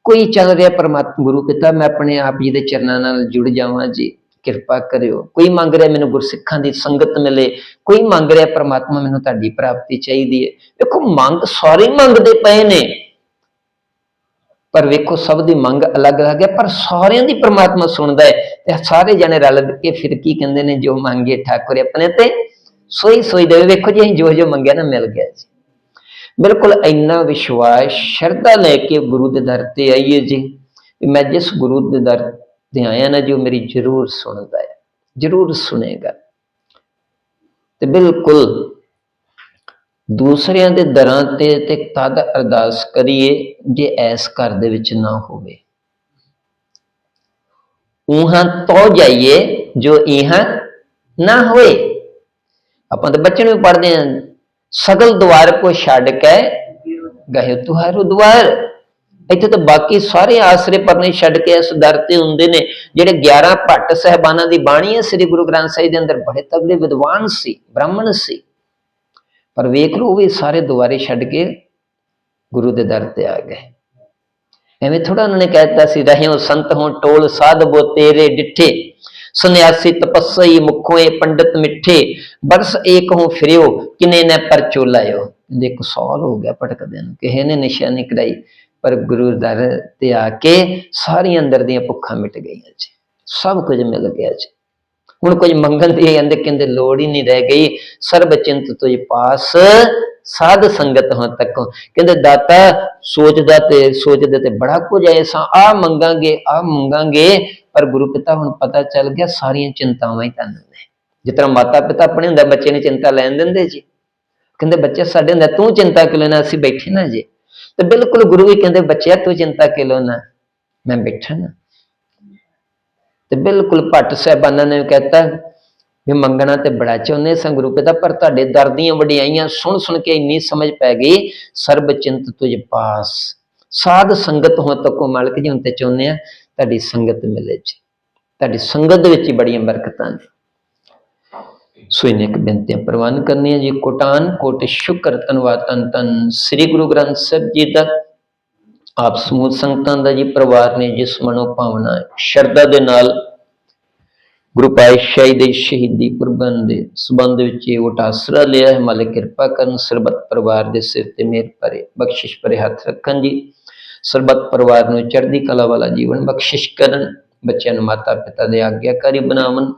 ਕੋਈ ਚੱਲ ਰਿਹਾ ਪਰਮਾਤਮਾ, ਗੁਰੂ ਪਿਤਾ, ਮੈਂ ਆਪਣੇ ਆਪ ਜੀ ਦੇ ਚਰਨਾਂ ਨਾਲ ਜੁੜ ਜਾਵਾਂ ਜੀ, ਕਿਰਪਾ ਕਰਿਓ। ਕੋਈ ਮੰਗ ਰਿਹਾ ਮੈਨੂੰ ਗੁਰਸਿੱਖਾਂ ਦੀ ਸੰਗਤ ਮਿਲੇ, ਕੋਈ ਮੰਗ ਰਿਹਾ ਪਰਮਾਤਮਾ ਮੈਨੂੰ ਤੁਹਾਡੀ ਪ੍ਰਾਪਤੀ ਚਾਹੀਦੀ ਹੈ। ਵੇਖੋ, ਮੰਗ ਸਾਰੇ ਮੰਗਦੇ ਪਏ ਨੇ, ਪਰ ਵੇਖੋ, ਸਭ ਦੀ ਮੰਗ ਅਲੱਗ-ਅਲੱਗ ਹੈ, ਪਰ ਸਾਰਿਆਂ ਦੀ ਪਰਮਾਤਮਾ ਸੁਣਦਾ ਹੈ। ਤੇ ਸਾਰੇ ਜਣੇ ਰਲ ਕੇ ਫਿਰ ਕੀ ਕਹਿੰਦੇ ਨੇ, ਜੋ ਮੰਗੇ ਠਾਕੁਰ ਆਪਣੇ ਤੇ। ਸੋਈ ਸੋਈ ਦੇਵੇ ਵੇਖੋ ਜੀ, ਅਸੀਂ ਜੋ ਜੋ ਮੰਗਿਆ ਨਾ ਮਿਲ ਗਿਆ ਜੀ। ਬਿਲਕੁਲ ਇੰਨਾ ਵਿਸ਼ਵਾਸ, ਸ਼ਰਧਾ ਲੈ ਕੇ ਗੁਰੂ ਦੇ ਦਰ ਤੇ ਆਈਏ ਜੀ। ਮੈਂ ਜਿਸ ਗੁਰੂ ਦੇ ਦਰ ਤੇ ਆਇਆ ਨਾ ਜੋ ਮੇਰੀ ਜ਼ਰੂਰ ਸੁਣਦਾ ਹੈ, ਜ਼ਰੂਰ ਸੁਨੇਗਾ ਤੇ ਬਿਲਕੁਲ ਦੂਸਰਿਆਂ ਦੇ ਦਰਾਂ ਤੇ ਤੇ ਤਦ ਅਰਦਾਸ ਕਰੀਏ ਜੇ ਐਸ ਘਰ ਦੇ ਵਿੱਚ ਨਾ ਹੋਵੇ। ਉਹਾਂ ਤੋ ਜਾਈਏ ਜੋ ਇਹਾਂ ਨਾ ਹੋਏ। ਆਪਾਂ ਤਾਂ ਬੱਚੇ ਨੂੰ ਪੜ੍ਹਦੇ ਹਾਂ। ਸਗਲ ਦੁਆਰ ਕੋ ਛੱਡ ਕੇ ਗਏ ਤੁਹਾਰੋ ਦੁਆਰ ਇੱਥੇ ਤਾਂ ਬਾਕੀ ਸਾਰੇ ਆਸਰੇ ਪਰਨੇ ਛੱਡ ਕੇ ਇਸ ਦਰ ਤੇ ਹੁੰਦੇ ਨੇ। ਜਿਹੜੇ 11 ਭੱਟ ਸਹਿਬਾਨਾਂ ਦੀ ਬਾਣੀ ਹੈ, ਸ੍ਰੀ ਗੁਰੂ ਗ੍ਰੰਥ ਸਾਹਿਬ ਦੇ ਅੰਦਰ ਬੜੇ ਤਗੜੇ ਵਿਦਵਾਨ ਸੀ, ਬ੍ਰਾਹਮਣ ਸੀ। ਪਰ ਵੇਖ ਲਓ ਵੀ ਸਾਰੇ ਦੁਆਰੇ ਛੱਡ ਕੇ ਗੁਰੂ ਦੇ ਦਰ ਤੇ ਆ ਗਏ। ਐਵੇਂ ਥੋੜਾ ਉਹਨਾਂ ਨੇ ਕਹਿ ਦਿੱਤਾ ਸੀ, ਰਹਿਓ ਸੰਤ ਹੋ, ਟੋਲ ਸਾਧ ਬੋ ਤੇਰੇ ਡਿੱਠੇ। ਸੁਨਿਆਸੀ ਤਪਸਈ ਮੁਖੋਂ ਪੰਡਤ ਮਿੱਠੇ, ਬਰਸ ਏਕ ਹੋ ਫਿਰਿਓ, ਕਿਨੇ ਨੇ ਪਰਚੋ ਲਾਇਓ। ਦੇਖੋ ਸਾਲ ਹੋ ਗਿਆ ਭਟਕਦਿਆਂ ਨੂੰ, ਕਿਸੇ ਨੇ ਨਿਸ਼ਾਨੀ ਕਰਾਈ ਪਰ ਗੁਰੂ ਦਰ ਤੇ ਆ ਕੇ ਸਾਰੀਆਂ ਅੰਦਰ ਦੀਆਂ ਭੁੱਖਾਂ ਮਿਟ ਗਈਆਂ ਜੀ। ਸਭ ਕੁਝ ਮਿਲ ਗਿਆ ਜੀ। ਹੁਣ ਕੁਝ ਮੰਗਣ ਦੀ ਕਹਿੰਦੇ ਕਹਿੰਦੇ ਲੋੜ ਹੀ ਨਹੀਂ ਰਹਿ ਗਈ। ਸਰਬ ਚਿੰਤ ਤੁਝ ਪਾਸ, ਸਾਧ ਸੰਗਤ ਹੋ ਤੱਕੋ। ਕਹਿੰਦੇ ਦਾਤਾ, ਸੋਚਦਾ ਤੇ, ਸੋਚਦੇ ਤੇ ਬੜਾ ਕੁਝ ਐ ਸਾਂ। ਆ ਮੰਗਾਂਗੇ ਆ ਮੰਗਾਂਗੇ। ਪਰ ਗੁਰੂ ਪਿਤਾ ਹੁਣ ਪਤਾ ਚੱਲ ਗਿਆ ਸਾਰੀਆਂ ਚਿੰਤਾਵਾਂ ਹੀ ਤੁਹਾਨੂੰ ਨੇ। ਜਿਸ ਤਰ੍ਹਾਂ ਮਾਤਾ ਪਿਤਾ ਆਪਣੇ ਹੁੰਦਾ, ਬੱਚੇ ਨੇ ਚਿੰਤਾ ਲੈਣ ਦਿੰਦੇ ਜੀ। ਕਹਿੰਦੇ, ਬੱਚੇ ਸਾਡੇ ਹੁੰਦਾ, ਤੂੰ ਚਿੰਤਾ ਕਿਉਂ ਲੈਣਾ, ਅਸੀਂ ਬੈਠੇ ਨਾ ਜੀ। ਤੇ ਬਿਲਕੁਲ ਗੁਰੂ ਵੀ ਕਹਿੰਦੇ, ਬੱਚਿਆ, ਤੂੰ ਚਿੰਤਾ ਕਿਉਂ ਲੈਣਾ, ਮੈਂ ਬੈਠਾ ਨਾ। ਤੇ ਬਿਲਕੁਲ ਭੱਟ ਸਾਹਿਬਾਨਾਂ ਨੇ ਕਹਿਤਾ ਵੀ ਮੰਗਣਾ ਤੇ ਬੜਾ ਚਾਹੁੰਦੇ ਸਾਂ ਗੁਰੂ ਪਿਤਾ, ਪਰ ਤੁਹਾਡੇ ਦਰ ਦੀਆਂ ਵਡਿਆਈਆਂ ਸੁਣ ਸੁਣ ਕੇ ਇੰਨੀ ਸਮਝ ਪੈ ਗਈ, ਸਰਬ ਚਿੰਤ ਤੁਝ ਪਾਸ। ਸਾਧ ਸੰਗਤ ਹੋ ਤੱਕੋ ਮਾਲਕ ਜੀ ਹੁਣ ਤੇ ਚਾਹੁੰਦੇ ਆ ਤੁਹਾਡੀ ਸੰਗਤ ਮਿਲੇ ਜੀ। ਤੁਹਾਡੀ ਸੰਗਤ ਦੇ ਵਿੱਚ ਹੀ ਬੜੀਆਂ ਬਰਕਤਾਂ ਨੇ ਸੋ ਇਹਨੇ ਇੱਕ ਬੇਨਤੀਆਂ ਪ੍ਰਵਾਨ ਕਰਨੀਆਂ ਜੀ। ਕੋਟਾਨ ਕੋਟ ਸ਼ੁਕਰ ਧੰਨਵਾਦ ਤਨ ਤਨ ਸ੍ਰੀ ਗੁਰੂ ਗ੍ਰੰਥ ਸਾਹਿਬ ਜੀ ਦਾ। ਆਪ ਸਮੂਹ ਸੰਗਤਾਂ ਦਾ ਜੀ ਪਰਿਵਾਰ ਨੇ ਜਿਸ ਮਨੋ ਭਾਵਨਾ ਸ਼ਰਧਾ ਦੇ ਨਾਲ ਗੁਰੂ ਪਾਤਸ਼ਾਹੀ ਦੇ ਸ਼ਹੀਦੀ ਕੁਰਬਾਨ ਦੇ ਸਬੰਧ ਵਿੱਚ ਇਹ ਓਟ ਆਸਰਾ ਲਿਆ ਹੈ। ਮਾਲਕ ਕਿਰਪਾ ਕਰਨ ਸਰਬਤ ਪਰਿਵਾਰ ਦੇ ਸਿਰ ਤੇ ਮਿਹਰ ਭਰੇ, ਬਖਸ਼ਿਸ਼ ਭਰੇ ਹੱਥ ਰੱਖਣ ਜੀ। ਸਰਬੱਤ ਪਰਿਵਾਰ ਨੂੰ ਚੜ੍ਹਦੀ ਕਲਾ ਵਾਲਾ ਜੀਵਨ ਬਖਸ਼ਿਸ਼ ਕਰਨ, ਬੱਚਿਆਂ ਨੂੰ ਮਾਤਾ ਪਿਤਾ ਦੇ ਆਗਿਆਕਾਰੀ ਬਣਾਵਣ,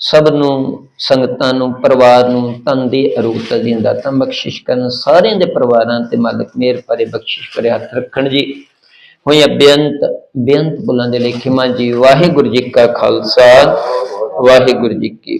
ਸਭ ਨੂੰ, ਸੰਗਤਾਂ ਨੂੰ, ਪਰਿਵਾਰ ਨੂੰ ਤਨ ਦੀ ਅਰੂਪਤਾ ਦੀਆਂ ਦਾਤਾਂ ਬਖਸ਼ਿਸ਼ ਕਰਨ, ਸਾਰਿਆਂ ਦੇ ਪਰਿਵਾਰਾਂ ਤੇ ਮਾਲਕ ਮਿਹਰ ਭਰੇ ਬਖਸ਼ਿਸ਼ ਭਰੇ ਹੱਥ ਰੱਖਣ ਜੀ। ਹੋਈ ਬੇਅੰਤ ਬੇਅੰਤ ਬੁਲਾਂ ਦੇ ਲਈ ਖਿਮਾ ਜੀ, ਵਾਹਿਗੁਰੂ ਜੀ ਕਾ ਖਾਲਸਾ, ਵਾਹਿਗੁਰੂ ਜੀ ਕੀ